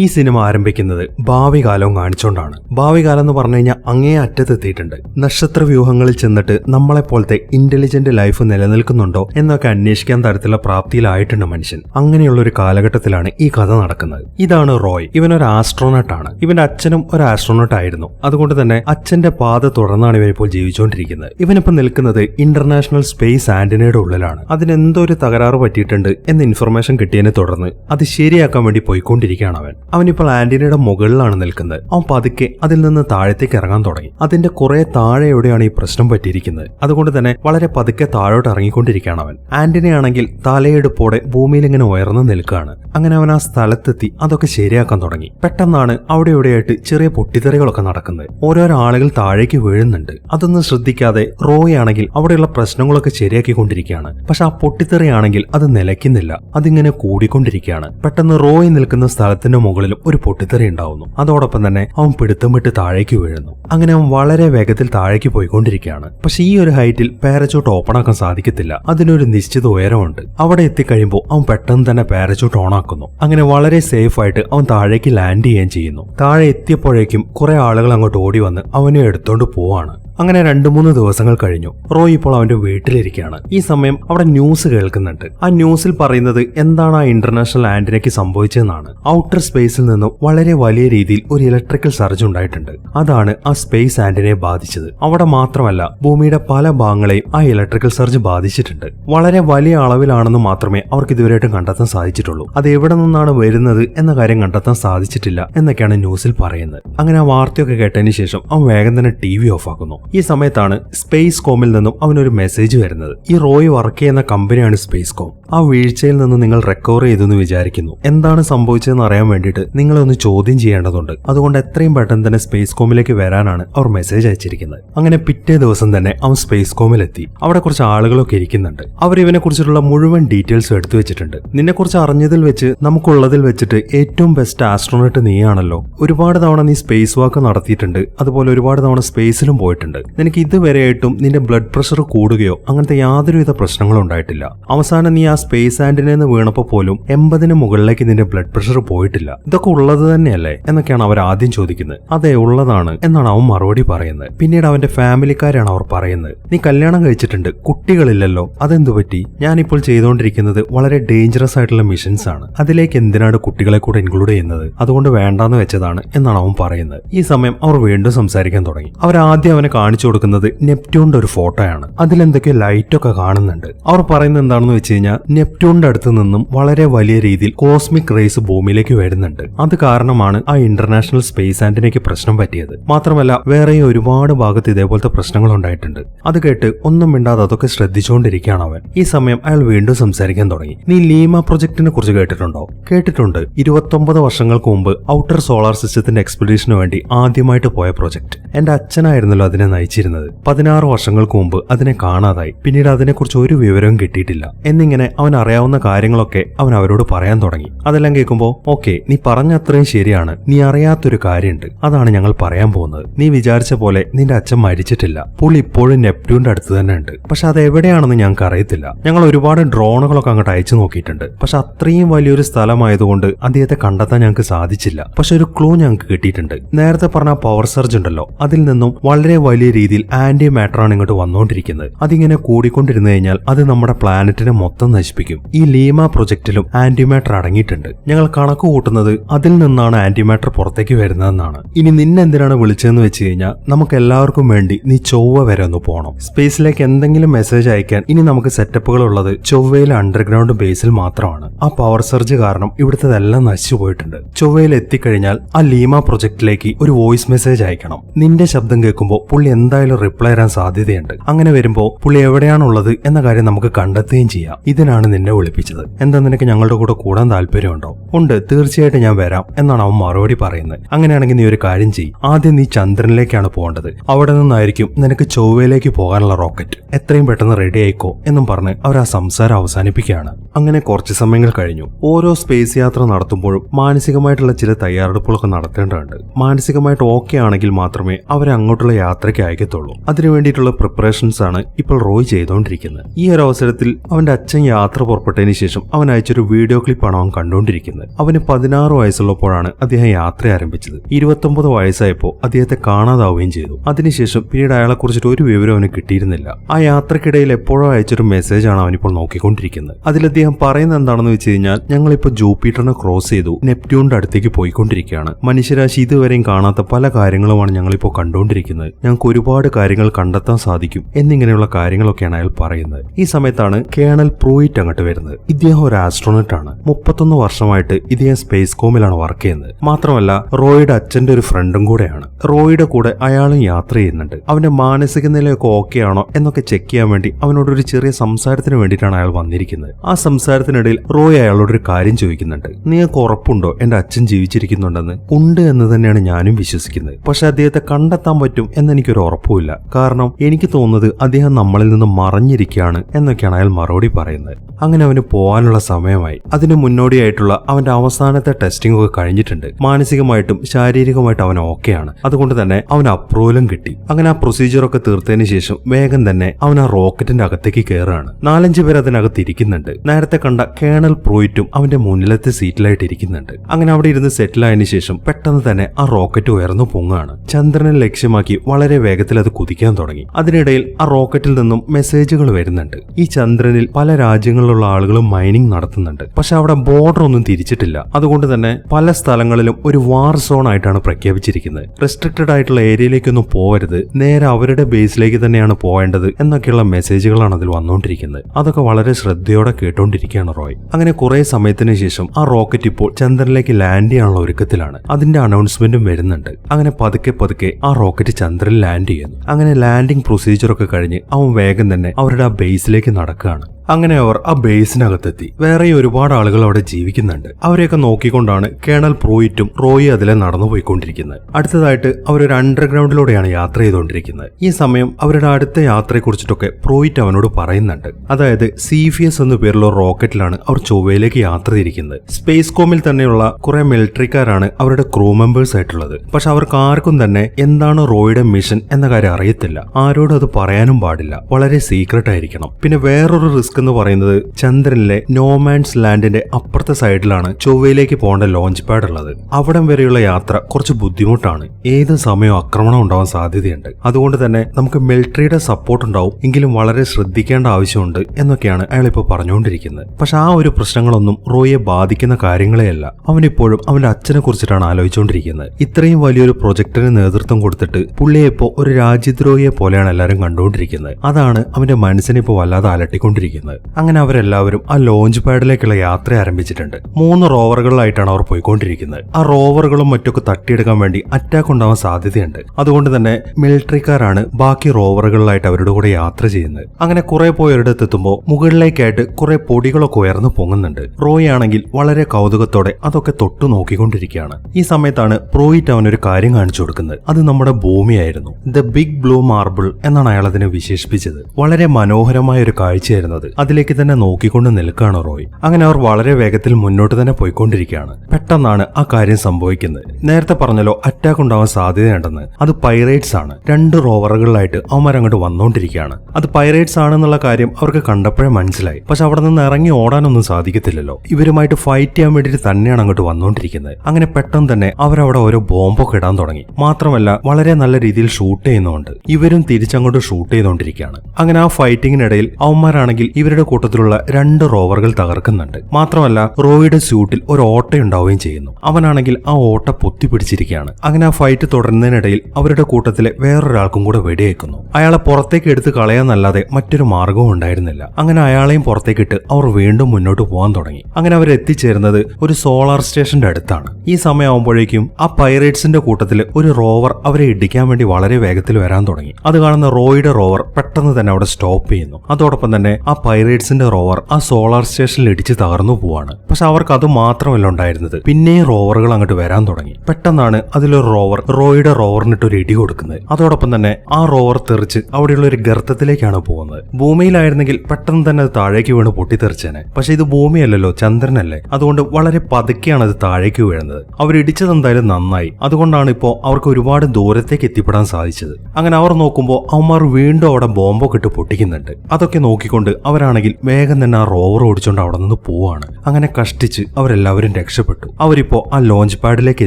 ഈ സിനിമ ആരംഭിക്കുന്നത് ഭാവി കാലവും കാണിച്ചുകൊണ്ടാണ്. ഭാവി കാലം എന്ന് പറഞ്ഞു കഴിഞ്ഞാൽ അങ്ങേ അറ്റത്തെത്തിയിട്ടുണ്ട് നക്ഷത്ര വ്യൂഹങ്ങളിൽ ചെന്നിട്ട് നമ്മളെ പോലത്തെ ഇന്റലിജന്റ് ലൈഫ് നിലനിൽക്കുന്നുണ്ടോ എന്നൊക്കെ അന്വേഷിക്കാൻ തരത്തിലുള്ള പ്രാപ്തിയിലായിട്ടുണ്ട് മനുഷ്യൻ. അങ്ങനെയുള്ള ഒരു കാലഘട്ടത്തിലാണ് ഈ കഥ നടക്കുന്നത്. ഇതാണ് റോയ്. ഇവൻ ഒരു ആസ്ട്രോനട്ട് ആണ്. ഇവന്റെ അച്ഛനും ഒരു ആസ്ട്രോനട്ട് ആയിരുന്നു. അതുകൊണ്ട് തന്നെ അച്ഛന്റെ പാത തുടർന്നാണ് ഇവനിപ്പോൾ ജീവിച്ചുകൊണ്ടിരിക്കുന്നത്. ഇവനിപ്പോൾ നിൽക്കുന്നത് ഇന്റർനാഷണൽ സ്പേസ് ആന്റിനയുടെ ഉള്ളിലാണ്. അതിനെന്തോ ഒരു തകരാറ് പറ്റിയിട്ടുണ്ട് എന്ന ഇൻഫർമേഷൻ കിട്ടിയതിനെ തുടർന്ന് അത് ശരിയാക്കാൻ വേണ്ടി പോയിക്കൊണ്ടിരിക്കുകയാണ് അവൻ. അവനിപ്പോൾ ആന്റണിയുടെ മുകളിലാണ് നിൽക്കുന്നത്. അവൻ പതുക്കെ അതിൽ നിന്ന് താഴത്തേക്ക് ഇറങ്ങാൻ തുടങ്ങി. അതിന്റെ കുറെ താഴെയോടെയാണ് ഈ പ്രശ്നം പറ്റിയിരിക്കുന്നത്. അതുകൊണ്ട് തന്നെ വളരെ പതുക്കെ താഴോട്ട് ഇറങ്ങിക്കൊണ്ടിരിക്കുകയാണ് അവൻ. ആന്റിനയാണെങ്കിൽ തലയെടുപ്പോടെ ഭൂമിയിൽ ഇങ്ങനെ ഉയർന്നു നിൽക്കുകയാണ്. അങ്ങനെ അവൻ ആ സ്ഥലത്തെത്തി അതൊക്കെ ശരിയാക്കാൻ തുടങ്ങി. പെട്ടെന്നാണ് അവിടെ ഇവിടെയായിട്ട് ചെറിയ പൊട്ടിത്തെറികളൊക്കെ നടക്കുന്നത്. ഓരോരോ ആളുകൾ താഴേക്ക് വീഴുന്നുണ്ട്. അതൊന്നും ശ്രദ്ധിക്കാതെ റോയ് ആണെങ്കിൽ അവിടെയുള്ള പ്രശ്നങ്ങളൊക്കെ ശരിയാക്കിക്കൊണ്ടിരിക്കുകയാണ്. പക്ഷെ ആ പൊട്ടിത്തെറിയാണെങ്കിൽ അത് നിലയ്ക്കുന്നില്ല. അതിങ്ങനെ കൂടിക്കൊണ്ടിരിക്കുകയാണ്. പെട്ടെന്ന് റോയ് നിൽക്കുന്ന സ്ഥലത്തിന്റെ മുകളിലും ഒരു പൊട്ടിത്തെറി ഉണ്ടാവുന്നു. അതോടൊപ്പം തന്നെ അവൻ പിടുത്തം വിട്ട് താഴേക്ക് വീഴുന്നു. അങ്ങനെ അവൻ വളരെ വേഗത്തിൽ താഴേക്ക് പോയിക്കൊണ്ടിരിക്കുകയാണ്. പക്ഷെ ഈ ഒരു ഹൈറ്റിൽ പാരച്ചൂട്ട് ഓപ്പൺ ആക്കാൻ സാധിക്കത്തില്ല. അതിനൊരു നിശ്ചിത ഉയരമുണ്ട്. അവിടെ എത്തിക്കഴിയുമ്പോൾ അവൻ പെട്ടെന്ന് തന്നെ പാരച്ചൂട്ട് ഓൺ ആക്കുന്നു അങ്ങനെ വളരെ സേഫ് ആയിട്ട് അവൻ താഴേക്ക് ലാൻഡ് ചെയ്യുകയും ചെയ്യുന്നു. താഴെ എത്തിയപ്പോഴേക്കും കുറെ ആളുകൾ അങ്ങോട്ട് ഓടി വന്ന് അവനെ എടുത്തോണ്ട് പോവാണ്. അങ്ങനെ രണ്ടു മൂന്ന് ദിവസങ്ങൾ കഴിഞ്ഞു. റോയ് ഇപ്പോൾ അവന്റെ വീട്ടിലിരിക്കുകയാണ്. ഈ സമയം അവിടെ ന്യൂസ് കേൾക്കുന്നുണ്ട്. ആ ന്യൂസിൽ പറയുന്നത് എന്താണ് ആ ഇന്റർനാഷണൽ ആന്റിനയ്ക്ക് സംഭവിച്ചതെന്നാണ്. ഔട്ടർ സ്പേസിൽ നിന്നും വളരെ വലിയ രീതിയിൽ ഒരു ഇലക്ട്രിക്കൽ സർജ് ഉണ്ടായിട്ടുണ്ട്. അതാണ് ആ സ്പേസ് ആന്റിനയെ ബാധിച്ചത്. അവിടെ മാത്രമല്ല ഭൂമിയുടെ പല ഭാഗങ്ങളെയും ആ ഇലക്ട്രിക്കൽ സർജ് ബാധിച്ചിട്ടുണ്ട്. വളരെ വലിയ അളവിലാണെന്ന് മാത്രമേ അവർക്ക് ഇതുവരെയായിട്ടും കണ്ടെത്താൻ സാധിച്ചിട്ടുള്ളൂ. അത് എവിടെ നിന്നാണ് വരുന്നത് എന്ന കാര്യം കണ്ടെത്താൻ സാധിച്ചിട്ടില്ല എന്നൊക്കെയാണ് ന്യൂസിൽ പറയുന്നത്. അങ്ങനെ ആ വാർത്തയൊക്കെ കേട്ടതിന് ശേഷം അവൻ വേഗം തന്നെ ടി വി ഓഫ് ആക്കുന്നു. ഈ സമയത്താണ് സ്പേസ് കോമിൽ നിന്നും അവനൊരു മെസ്സേജ് വരുന്നത്. ഈ റോയ് വർക്ക് ചെയ്യുന്ന കമ്പനിയാണ് സ്പേസ് കോം ആ വീഴ്ചയിൽ നിന്ന് നിങ്ങൾ റെക്കവർ ചെയ്തു എന്ന് വിചാരിക്കുന്നു. എന്താണ് സംഭവിച്ചതെന്ന് അറിയാൻ വേണ്ടിയിട്ട് നിങ്ങളെ ഒന്ന് ചോദ്യം ചെയ്യേണ്ടതുണ്ട്. അതുകൊണ്ട് എത്രയും പെട്ടെന്ന് തന്നെ സ്പേസ് കോമിലേക്ക് വരാനാണ് അവർ മെസ്സേജ് അയച്ചിരിക്കുന്നത്. അങ്ങനെ പിറ്റേ ദിവസം തന്നെ അവൻ സ്പേസ് കോമിലെത്തി അവിടെ കുറച്ച് ആളുകളൊക്കെ ഇരിക്കുന്നുണ്ട്. അവർ ഇവനെ കുറിച്ചിട്ടുള്ള മുഴുവൻ ഡീറ്റെയിൽസും എടുത്തു വെച്ചിട്ടുണ്ട്. നിന്നെ കുറിച്ച് അറിഞ്ഞതിൽ വെച്ച് നമുക്കുള്ളതിൽ വെച്ചിട്ട് ഏറ്റവും ബെസ്റ്റ് ആസ്ട്രോണറ്റ് നീയാണല്ലോ. ഒരുപാട് തവണ നീ സ്പേസ് വാക്ക് നടത്തിയിട്ടുണ്ട്. അതുപോലെ ഒരുപാട് തവണ സ്പേസിലും പോയിട്ടുണ്ട്. നിനക്ക് ഇതുവരെയായിട്ടും നിന്റെ ബ്ലഡ് പ്രഷർ കൂടുകയോ അങ്ങനത്തെ യാതൊരുവിധ പ്രശ്നങ്ങളും ഉണ്ടായിട്ടില്ല. അവസാനം നീ ആ സ്പേസ് ആൻഡിനെ വീണപ്പോൾ പോലും എൺപതിന് മുകളിലേക്ക് നിന്റെ ബ്ലഡ് പ്രഷർ പോയിട്ടില്ല. ഇതൊക്കെ ഉള്ളത് തന്നെയല്ലേ? എന്നൊക്കെയാണ് അവർ ആദ്യം ചോദിക്കുന്നത്. അതെ ഉള്ളതാണ് എന്നാണ് അവൻ മറുപടി പറയുന്നത്. പിന്നീട് അവന്റെ ഫാമിലിക്കാരാണ് അവർ പറയുന്നത്. നീ കല്യാണം കഴിച്ചിട്ടുണ്ട്. കുട്ടികളില്ലല്ലോ. അതെന്തു പറ്റി? ഞാനിപ്പോൾ ചെയ്തുകൊണ്ടിരിക്കുന്നത് വളരെ ഡേഞ്ചറസ് ആയിട്ടുള്ള മിഷൻസ് ആണ്. അതിലേക്ക് എന്തിനാണ് കുട്ടികളെ കൂടെ ഇൻക്ലൂഡ് ചെയ്യുന്നത്? അതുകൊണ്ട് വേണ്ടാന്ന് വെച്ചതാണ് എന്നാണ് അവൻ പറയുന്നത്. ഈ സമയം അവർ വീണ്ടും സംസാരിക്കാൻ തുടങ്ങി. അവർ ആദ്യം അവനെ കാണിച്ചു കൊടുക്കുന്നത് നെപ്റ്റ്യൂണിന്റെ ഒരു ഫോട്ടോയാണ്. അതിലെന്തൊക്കെ ലൈറ്റ് ഒക്കെ കാണുന്നുണ്ട്. അവർ പറയുന്നത് എന്താണെന്ന് വെച്ച് കഴിഞ്ഞാൽ നെപ്റ്റ്യൂണിന്റെ അടുത്ത് നിന്നും വളരെ വലിയ രീതിയിൽ കോസ്മിക് റേസ് ഭൂമിയിലേക്ക് വരുന്നുണ്ട്. അത് കാരണമാണ് ആ ഇന്റർനാഷണൽ സ്പേസ് ആന്റിനയ്ക്ക് പ്രശ്നം പറ്റിയത്. മാത്രമല്ല വേറെ ഒരുപാട് ഭാഗത്ത് ഇതേപോലത്തെ പ്രശ്നങ്ങൾ ഉണ്ടായിട്ടുണ്ട്. അത് കേട്ട് ഒന്നും മിണ്ടാതെ അതൊക്കെ ശ്രദ്ധിച്ചുകൊണ്ടിരിക്കുകയാണ് അവൻ. ഈ സമയം അയാൾ വീണ്ടും സംസാരിക്കാൻ തുടങ്ങി. നീ ലീമ പ്രൊജക്ടിനെ കുറിച്ച് കേട്ടിട്ടുണ്ടോ? കേട്ടിട്ടുണ്ട്. ഇരുപത്തൊമ്പത് വർഷങ്ങൾക്ക് മുമ്പ് ഔട്ടർ സോളാർ സിസ്റ്റത്തിന്റെ എക്സ്പെഡീഷന് വേണ്ടി ആദ്യമായിട്ട് പോയ പ്രൊജക്ട്. എന്റെ അച്ഛനായിരുന്നല്ലോ അതിനെ നയിച്ചിരുന്നത്. പതിനാറ് വർഷങ്ങൾക്ക് മുമ്പ് അതിനെ കാണാതായി. പിന്നീട് അതിനെക്കുറിച്ച് ഒരു വിവരവും കിട്ടിയിട്ടില്ല. എന്നിങ്ങനെ അവൻ അറിയാവുന്ന കാര്യങ്ങളൊക്കെ അവൻ അവരോട് പറയാൻ തുടങ്ങി. അതെല്ലാം കേൾക്കുമ്പോൾ ഓക്കെ നീ പറഞ്ഞ അത്രയും ശരിയാണ്. നീ അറിയാത്തൊരു കാര്യമുണ്ട്. അതാണ് ഞങ്ങൾ പറയാൻ പോകുന്നത്. നീ വിചാരിച്ച പോലെ നിന്റെ അച്ഛൻ മരിച്ചിട്ടില്ല. പുള്ളി ഇപ്പോഴും നെപ്റ്റ്യൂണിന്റെ അടുത്ത് തന്നെ ഉണ്ട്. പക്ഷെ അത് എവിടെയാണെന്ന് ഞങ്ങൾക്ക് അറിയത്തില്ല. ഞങ്ങൾ ഒരുപാട് ഡ്രോണുകളൊക്കെ അങ്ങോട്ട് അയച്ചു നോക്കിയിട്ടുണ്ട്. പക്ഷെ അത്രയും വലിയൊരു സ്ഥലമായതുകൊണ്ട് അദ്ദേഹത്തെ കണ്ടെത്താൻ ഞങ്ങൾക്ക് സാധിച്ചില്ല. പക്ഷെ ഒരു ക്ലൂ ഞങ്ങൾക്ക് കിട്ടിയിട്ടുണ്ട്. നേരത്തെ പറഞ്ഞ പവർ സർജ് ഉണ്ടല്ലോ. അതിൽ നിന്നും വളരെ വലിയ രീതിയിൽ ആന്റി മാറ്ററാണ് ഇങ്ങോട്ട് വന്നുകൊണ്ടിരിക്കുന്നത് അതിങ്ങനെ കൂടിക്കൊണ്ടിരുന്നു കഴിഞ്ഞാൽ അത് നമ്മുടെ പ്ലാനറ്റിനെ മൊത്തം നശിപ്പിക്കും. ഈ ലീമ പ്രൊജക്റ്റിലും ആന്റി മാറ്റർ അടങ്ങിയിട്ടുണ്ട്. ഞങ്ങൾ കണക്ക് കൂട്ടുന്നത് അതിൽ നിന്നാണ് ആന്റി മാറ്റർ പുറത്തേക്ക് വരുന്നതെന്നാണ്. ഇനി നിന്നെന്തിനാണ് വിളിച്ചതെന്ന് വെച്ച് കഴിഞ്ഞാൽ നമുക്ക് എല്ലാവർക്കും വേണ്ടി നീ ചൊവ്വ വരെ ഒന്ന് പോകണം സ്പേസിലേക്ക് എന്തെങ്കിലും മെസ്സേജ് അയക്കാൻ ഇനി നമുക്ക് സെറ്റപ്പുകൾ ഉള്ളത് ചൊവ്വയിലെ അണ്ടർഗ്രൗണ്ട് ബേസിൽ മാത്രമാണ്. ആ പവർ സർജ് കാരണം ഇവിടുത്തെല്ലാം നശിച്ചു പോയിട്ടുണ്ട്. ചൊവ്വയിൽ എത്തിക്കഴിഞ്ഞാൽ ആ ലീമ പ്രൊജക്ടിലേക്ക് ഒരു വോയിസ് മെസ്സേജ് അയക്കണം. നിന്റെ ശബ്ദം കേൾക്കുമ്പോൾ പുള്ളി എന്തായാലും റിപ്ലൈ തരാൻ സാധ്യതയുണ്ട്. അങ്ങനെ വരുമ്പോൾ പുള്ളി എവിടെയാണുള്ളത് എന്ന കാര്യം നമുക്ക് കണ്ടെത്തുകയും ചെയ്യാം. ഇതിനാണ് നിന്നെ വിളിപ്പിച്ചത്. എന്താ നിനക്ക് ഞങ്ങളുടെ കൂടെ കൂടാൻ താല്പര്യമുണ്ടോ? ഉണ്ട് തീർച്ചയായിട്ടും ഞാൻ വരാം എന്നാണ് അവൻ മറുപടി പറയുന്നത്. അങ്ങനെയാണെങ്കിൽ നീ ഒരു കാര്യം ചെയ്യും. ആദ്യം നീ ചന്ദ്രനിലേക്കാണ് പോകേണ്ടത്. അവിടെ നിന്നായിരിക്കും നിനക്ക് ചൊവ്വയിലേക്ക് പോകാനുള്ള റോക്കറ്റ് എത്രയും പെട്ടെന്ന് റെഡി ആയിക്കോ എന്നും പറഞ്ഞ് അവർ ആ സംസാരം അവസാനിപ്പിക്കുകയാണ്. അങ്ങനെ കുറച്ച് സമയങ്ങൾ കഴിഞ്ഞു. ഓരോ സ്പേസ് യാത്ര നടത്തുമ്പോഴും മാനസികമായിട്ടുള്ള ചില തയ്യാറെടുപ്പുകളൊക്കെ നടത്തേണ്ടതുണ്ട്. മാനസികമായിട്ട് ഓക്കെ ആണെങ്കിൽ മാത്രമേ അവരെ അങ്ങോട്ടുള്ള യാത്രയ്ക്ക് മൂണിലേക്ക് അയക്കത്തുള്ളൂ. അതിനു വേണ്ടിയിട്ടുള്ള പ്രിപ്പറേഷൻസ് ആണ് ഇപ്പോൾ റോയ് ചെയ്തുകൊണ്ടിരിക്കുന്നത് ഈ ഒരു അവസരത്തിൽ അവന്റെ അച്ഛൻ യാത്ര പുറപ്പെട്ടതിന് ശേഷം അവൻ അയച്ചൊരു വീഡിയോ ക്ലിപ്പാണ് അവൻ കണ്ടുകൊണ്ടിരിക്കുന്നത് അവന് പതിനാറ് വയസ്സുള്ളപ്പോഴാണ് അദ്ദേഹം യാത്ര ആരംഭിച്ചത്. ഇരുപത്തൊമ്പത് വയസ്സായപ്പോൾ അദ്ദേഹത്തെ കാണാതാവുകയും ചെയ്തു. അതിനുശേഷം പിന്നീട് അയാളെ കുറിച്ചിട്ട് ഒരു വിവരം അവന് കിട്ടിയിരുന്നില്ല. ആ യാത്രക്കിടയിൽ എപ്പോഴോ അയച്ചൊരു മെസ്സേജാണ് അവനിപ്പോൾ നോക്കിക്കൊണ്ടിരിക്കുന്നത്. അതിൽ അദ്ദേഹം പറയുന്നത് എന്താണെന്ന് വെച്ച് കഴിഞ്ഞാൽ ഞങ്ങളിപ്പോൾ ജൂപ്പിറ്ററിനെ ക്രോസ് ചെയ്തു നെപ്റ്റ്യൂണിന്റെ അടുത്തേക്ക് പോയിക്കൊണ്ടിരിക്കുകയാണ്. മനുഷ്യരാശി ഇതുവരെയും കാണാത്ത പല കാര്യങ്ങളുമാണ് ഞങ്ങളിപ്പോൾ കണ്ടുകൊണ്ടിരിക്കുന്നത് ഞങ്ങൾക്ക് ഒരുപാട് കാര്യങ്ങൾ കണ്ടെത്താൻ സാധിക്കും എന്നിങ്ങനെയുള്ള കാര്യങ്ങളൊക്കെയാണ് അയാൾ പറയുന്നത്. ഈ സമയത്താണ് കേണൽ പ്രൂയിറ്റ് അങ്ങോട്ട് വരുന്നത്. ഇദ്ദേഹം ഒരു ആസ്ട്രോണറ്റ് ആണ്. മുപ്പത്തൊന്ന് വർഷമായിട്ട് ഇദ്ദേഹം സ്പേസ് കോമിലാണ് വർക്ക് ചെയ്യുന്നത്. മാത്രമല്ല റോയുടെ അച്ഛന്റെ ഒരു ഫ്രണ്ടും കൂടെയാണ്. റോയുടെ കൂടെ അയാളും യാത്ര ചെയ്യുന്നുണ്ട്. അവന്റെ മാനസിക നിലയൊക്കെ ഓക്കെ ആണോ എന്നൊക്കെ ചെക്ക് ചെയ്യാൻ വേണ്ടി അവനോട് ഒരു ചെറിയ സംസാരത്തിന് വേണ്ടിയിട്ടാണ് അയാൾ വന്നിരിക്കുന്നത്. ആ സംസാരത്തിനിടയിൽ റോയ് അയാളോട് ഒരു കാര്യം ചോദിക്കുന്നുണ്ട്. നിങ്ങൾക്ക് ഉറപ്പുണ്ടോ? എന്റെ അച്ഛൻ ജീവിച്ചിരിക്കുന്നുണ്ടെന്ന്? ഉണ്ട് എന്ന് തന്നെയാണ് ഞാനും വിശ്വസിക്കുന്നത്. പക്ഷെ അദ്ദേഹത്തെ കണ്ടെത്താൻ പറ്റും എന്നെനിക്കൊരു ഉറപ്പുമില്ല. കാരണം എനിക്ക് തോന്നുന്നത് അദ്ദേഹം നമ്മളിൽ നിന്ന് മറഞ്ഞിരിക്കുകയാണ് എന്നൊക്കെയാണ് അയാൾ മറുപടി പറയുന്നത്. അങ്ങനെ അവന് പോകാനുള്ള സമയമായി. അതിന് മുന്നോടിയായിട്ടുള്ള അവന്റെ അവസാനത്തെ ടെസ്റ്റിംഗ് ഒക്കെ കഴിഞ്ഞിട്ടുണ്ട്. മാനസികമായിട്ടും ശാരീരികമായിട്ടും അവൻ ഓക്കെയാണ്. അതുകൊണ്ട് തന്നെ അവന് അപ്രൂവലും കിട്ടി. അങ്ങനെ ആ പ്രൊസീജിയർ ഒക്കെ തീർത്തതിന് ശേഷം വേഗം തന്നെ അവൻ ആ റോക്കറ്റിന്റെ അകത്തേക്ക് കയറുകയാണ്. നാലഞ്ച് പേർ അതിനകത്ത് ഇരിക്കുന്നുണ്ട്. നേരത്തെ കണ്ട കേണൽ പ്രോയിറ്റും അവന്റെ മുന്നിലത്തെ സീറ്റിലായിട്ട് ഇരിക്കുന്നുണ്ട്. അങ്ങനെ അവിടെ ഇരുന്ന് സെറ്റിൽ ആയതിനു ശേഷം പെട്ടെന്ന് തന്നെ ആ റോക്കറ്റ് ഉയർന്നു പൊങ്ങാണ് ചന്ദ്രനെ ലക്ഷ്യമാക്കി വളരെ വേഗത്തിൽ അത് കുതിക്കാൻ തുടങ്ങി. അതിനിടയിൽ ആ റോക്കറ്റിൽ നിന്നും മെസ്സേജുകൾ വരുന്നുണ്ട്. ഈ ചന്ദ്രനിൽ പല രാജ്യങ്ങളിലുള്ള ആളുകളും മൈനിങ് നടത്തുന്നുണ്ട്. പക്ഷെ അവിടെ ബോർഡർ ഒന്നും തിരിച്ചിട്ടില്ല. അതുകൊണ്ട് തന്നെ പല സ്ഥലങ്ങളിലും ഒരു വാർ സോൺ ആയിട്ടാണ് പ്രഖ്യാപിച്ചിരിക്കുന്നത്. റെസ്ട്രിക്റ്റഡ് ആയിട്ടുള്ള ഏരിയയിലേക്കൊന്നും പോകരുത് നേരെ അവരുടെ ബേസിലേക്ക് തന്നെയാണ് പോകേണ്ടത് എന്നൊക്കെയുള്ള മെസ്സേജുകളാണ് അതിൽ വന്നുകൊണ്ടിരിക്കുന്നത്. അതൊക്കെ വളരെ ശ്രദ്ധയോടെ കേട്ടുകൊണ്ടിരിക്കുകയാണ് റോയ്. അങ്ങനെ കുറെ സമയത്തിന് ശേഷം ആ റോക്കറ്റ് ഇപ്പോൾ ചന്ദ്രനിലേക്ക് ലാൻഡ് ചെയ്യാനുള്ള ഒരുക്കത്തിലാണ്. അതിന്റെ അനൗൺസ്മെന്റും വരുന്നുണ്ട്. അങ്ങനെ പതുക്കെ പതുക്കെ ആ റോക്കറ്റ് ചന്ദ്രൻ ലാൻഡ് ചെയ്യുന്നു. അങ്ങനെ ലാൻഡിംഗ് പ്രൊസീജിയർ ഒക്കെ കഴിഞ്ഞ് അവൻ വേഗം തന്നെ അവരുടെ ആ ബേസിലേക്ക് നടക്കുകയാണ്. അങ്ങനെ അവർ ആ ബേസിനകത്തെത്തി. വേറെ ഒരുപാട് ആളുകൾ അവിടെ ജീവിക്കുന്നുണ്ട്. അവരെയൊക്കെ നോക്കിക്കൊണ്ടാണ് കേണൽ പ്രോയിറ്റും റോയി അതിലെ നടന്നു പോയിക്കൊണ്ടിരിക്കുന്നത് അടുത്തതായിട്ട് അവരൊരു അണ്ടർഗ്രൗണ്ടിലൂടെയാണ് യാത്ര ചെയ്തുകൊണ്ടിരിക്കുന്നത്. ഈ സമയം അവരുടെ അടുത്ത യാത്രയെക്കുറിച്ചിട്ടൊക്കെ പ്രോയിറ്റ് അവനോട് പറയുന്നുണ്ട്. അതായത് സീഫിയസ് എന്ന പേരുള്ള റോക്കറ്റിലാണ് അവർ ചൊവ്വയിലേക്ക് യാത്ര ചെയ്തിരിക്കുന്നത്. സ്പേസ് കോമിൽ തന്നെയുള്ള കുറെ മിലിറ്ററിക്കാരാണ് അവരുടെ ക്രൂ മെമ്പേഴ്സ് ആയിട്ടുള്ളത്. പക്ഷെ അവർക്ക് ആർക്കും തന്നെ എന്താണ് റോയുടെ മിഷൻ എന്ന കാര്യം അറിയത്തില്ല. ആരോടും അത് പറയാനും പാടില്ല. വളരെ സീക്രട്ട് ആയിരിക്കണം പിന്നെ വേറൊരു റിസ്ക് എന്ന് പറയുന്നത് ചന്ദ്രനിലെ നോമാൻസ് ലാൻഡിന്റെ അപ്പുറത്തെ സൈഡിലാണ് ചൊവ്വയിലേക്ക് പോകേണ്ട ലോഞ്ച് പാഡ് ഉള്ളത്. അവിടം വരെയുള്ള യാത്ര കുറച്ച് ബുദ്ധിമുട്ടാണ്. ഏത് സമയവും ആക്രമണം ഉണ്ടാവാൻ സാധ്യതയുണ്ട്. അതുകൊണ്ട് തന്നെ നമുക്ക് മിലിറ്ററിയുടെ സപ്പോർട്ട് ഉണ്ടാവും. എങ്കിലും വളരെ ശ്രദ്ധിക്കേണ്ട ആവശ്യമുണ്ട് എന്നൊക്കെയാണ് അയാൾ ഇപ്പോൾ പറഞ്ഞുകൊണ്ടിരിക്കുന്നത്. പക്ഷെ ആ ഒരു പ്രശ്നങ്ങളൊന്നും റോയെ ബാധിക്കുന്ന കാര്യങ്ങളെയല്ല. അവനിപ്പോഴും അവന്റെ അച്ഛനെ കുറിച്ചിട്ടാണ് ആലോചിച്ചുകൊണ്ടിരിക്കുന്നത്. ഇത്രയും വലിയൊരു പ്രൊജക്ടിന് നേതൃത്വം കൊടുത്തിട്ട് പുള്ളിയെ ഇപ്പോൾ ഒരു രാജ്യദ്രോഹിയെ പോലെയാണ് എല്ലാവരും കണ്ടുകൊണ്ടിരിക്കുന്നത്. അതാണ് അവന്റെ മനസ്സിനെ ഇപ്പോൾ വല്ലാതെ അലട്ടിക്കൊണ്ടിരിക്കുന്നത്. അങ്ങനെ അവരെല്ലാവരും ആ ലോഞ്ച് പാഡിലേക്കുള്ള യാത്ര ആരംഭിച്ചിട്ടുണ്ട്. മൂന്ന് റോവറുകളിലായിട്ടാണ് അവർ പോയിക്കൊണ്ടിരിക്കുന്നത്. ആ റോവറുകളും മറ്റൊക്കെ തട്ടിയെടുക്കാൻ വേണ്ടി അറ്റാക്ക് ഉണ്ടാവാൻ സാധ്യതയുണ്ട്. അതുകൊണ്ട് തന്നെ മിലിറ്ററിക്കാരാണ് ബാക്കി റോവറുകളിലായിട്ട് അവരുടെ കൂടെ യാത്ര ചെയ്യുന്നത്. അങ്ങനെ കുറെ പോയൊരിടത്ത് എത്തുമ്പോൾ മുകളിലേക്കായിട്ട് കുറെ പൊടികളൊക്കെ ഉയർന്നു പൊങ്ങുന്നുണ്ട്. റോയ് ആണെങ്കിൽ വളരെ കൗതുകത്തോടെ അതൊക്കെ തൊട്ടു നോക്കിക്കൊണ്ടിരിക്കുകയാണ്. ഈ സമയത്താണ് പ്രോയിറ്റ് അവനൊരു കാര്യം കാണിച്ചു കൊടുക്കുന്നത്. അത് നമ്മുടെ ഭൂമിയായിരുന്നു. ദ ബിഗ് ബ്ലൂ മാർബിൾ എന്നാണ് അയാൾ അതിനെ വിശേഷിപ്പിച്ചത്. വളരെ മനോഹരമായ ഒരു കാഴ്ചയായിരുന്നു അത്. അതിലേക്ക് തന്നെ നോക്കിക്കൊണ്ട് നിൽക്കുകയാണ് റോയ്. അങ്ങനെ അവർ വളരെ വേഗത്തിൽ മുന്നോട്ട് തന്നെ പോയിക്കൊണ്ടിരിക്കുകയാണ്. പെട്ടെന്നാണ് ആ കാര്യം സംഭവിക്കുന്നത്. നേരത്തെ പറഞ്ഞല്ലോ അറ്റാക്ക് ഉണ്ടാവാൻ സാധ്യതയുണ്ടെന്ന്. അത് പൈറേറ്റ്സ് ആണ്. രണ്ട് റോവറുകളിലായിട്ട് അവന്മാർ അങ്ങോട്ട് വന്നുകൊണ്ടിരിക്കുകയാണ്. അത് പൈറേറ്റ്സ് ആണെന്നുള്ള കാര്യം അവർക്ക് കണ്ടപ്പോഴേ മനസ്സിലായി. പക്ഷെ അവിടെ നിന്ന് ഇറങ്ങി ഓടാനൊന്നും സാധിക്കത്തില്ലല്ലോ. ഇവരുമായിട്ട് ഫൈറ്റ് ചെയ്യാൻ വേണ്ടിയിട്ട് തന്നെയാണ് അങ്ങോട്ട് വന്നുകൊണ്ടിരിക്കുന്നത്. അങ്ങനെ പെട്ടെന്ന് തന്നെ അവരവിടെ ഓരോ ബോംബൊക്കെ ഇടാൻ തുടങ്ങി. മാത്രമല്ല വളരെ നല്ല രീതിയിൽ ഷൂട്ട് ചെയ്യുന്നുണ്ട് ഇവരും തിരിച്ചങ്ങോട്ട് ഷൂട്ട് ചെയ്തുകൊണ്ടിരിക്കുകയാണ്. അങ്ങനെ ആ ഫൈറ്റിങ്ങിനിടയിൽ അവന്മാരാണെങ്കിൽ ഇവരുടെ കൂട്ടത്തിലുള്ള രണ്ട് റോവറുകൾ തകർക്കുന്നുണ്ട്. മാത്രമല്ല റോയുടെ സ്യൂട്ടിൽ ഒരു ഓട്ട ഉണ്ടാവുകയും ചെയ്യുന്നു. അവനാണെങ്കിൽ ആ ഓട്ട പൊത്തി പിടിച്ചിരിക്കുകയാണ് അങ്ങനെ ആ ഫൈറ്റ് തുടരുന്നതിനിടയിൽ അവരുടെ കൂട്ടത്തിലെ വേറൊരാൾക്കും കൂടെ വെടിയേക്കുന്നു അയാളെ പുറത്തേക്ക് എടുത്ത് കളയാന്നല്ലാതെ മറ്റൊരു മാർഗവും ഉണ്ടായിരുന്നില്ല. അങ്ങനെ അയാളെയും പുറത്തേക്കിട്ട് അവർ വീണ്ടും മുന്നോട്ട് പോകാൻ തുടങ്ങി. അങ്ങനെ അവർ എത്തിച്ചേരുന്നത് ഒരു സോളാർ സ്റ്റേഷന്റെ അടുത്താണ്. ഈ സമയമാകുമ്പോഴേക്കും ആ പൈറേറ്റ്സിന്റെ കൂട്ടത്തിൽ ഒരു റോവർ അവരെ ഇടിക്കാൻ വേണ്ടി വളരെ വേഗത്തിൽ വരാൻ തുടങ്ങി. അത് കാണുന്ന റോയുടെ റോവർ പെട്ടെന്ന് തന്നെ അവിടെ സ്റ്റോപ്പ് ചെയ്യുന്നു. അതോടൊപ്പം തന്നെ ആ പൈറേറ്റ്സിന്റെ റോവർ ആ സോളാർ സ്റ്റേഷനിൽ ഇടിച്ച് തകർന്നു പോവാണ്. പക്ഷെ അവർക്ക് അത് മാത്രമല്ല ഉണ്ടായിരുന്നത്. പിന്നെയും റോവറുകൾ അങ്ങോട്ട് വരാൻ തുടങ്ങി. പെട്ടെന്നാണ് അതിലൊരു റോവർ റോയുടെ റോവറിനിട്ട് ഒരു ഇടി കൊടുക്കുന്നത്. അതോടൊപ്പം തന്നെ ആ റോവർ തെറിച്ച് അവിടെയുള്ള ഒരു ഗർത്തത്തിലേക്കാണ് പോകുന്നത്. ഭൂമിയിലായിരുന്നെങ്കിൽ പെട്ടെന്ന് തന്നെ അത് താഴേക്ക് വീണ് പൊട്ടിത്തെറിച്ചേനെ. പക്ഷെ ഇത് ഭൂമിയല്ലല്ലോ ചന്ദ്രനല്ലേ. അതുകൊണ്ട് വളരെ പതുക്കെയാണ് അത് താഴേക്ക് വീഴുന്നത്. അവർ ഇടിച്ചത് എന്തായാലും നന്നായി. അതുകൊണ്ടാണ് ഇപ്പോൾ അവർക്ക് ഒരുപാട് ദൂരത്തേക്ക് എത്തിപ്പെടാൻ സാധിച്ചത്. അങ്ങനെ അവർ നോക്കുമ്പോൾ അവന്മാർ വീണ്ടും അവിടെ ബോംബൊക്കെ ഇട്ട് പൊട്ടിക്കുന്നുണ്ട്. അതൊക്കെ നോക്കിക്കൊണ്ട് അവരാണെങ്കിൽ വേഗം തന്നെ ആ റോവർ ഓടിച്ചുകൊണ്ട് അവിടെ നിന്ന് പോവാണ്. അങ്ങനെ കഷ്ടിച്ച് അവരെല്ലാവരും രക്ഷപ്പെട്ടു. അവരിപ്പോ ആ ലോഞ്ച് പാഡിലേക്ക്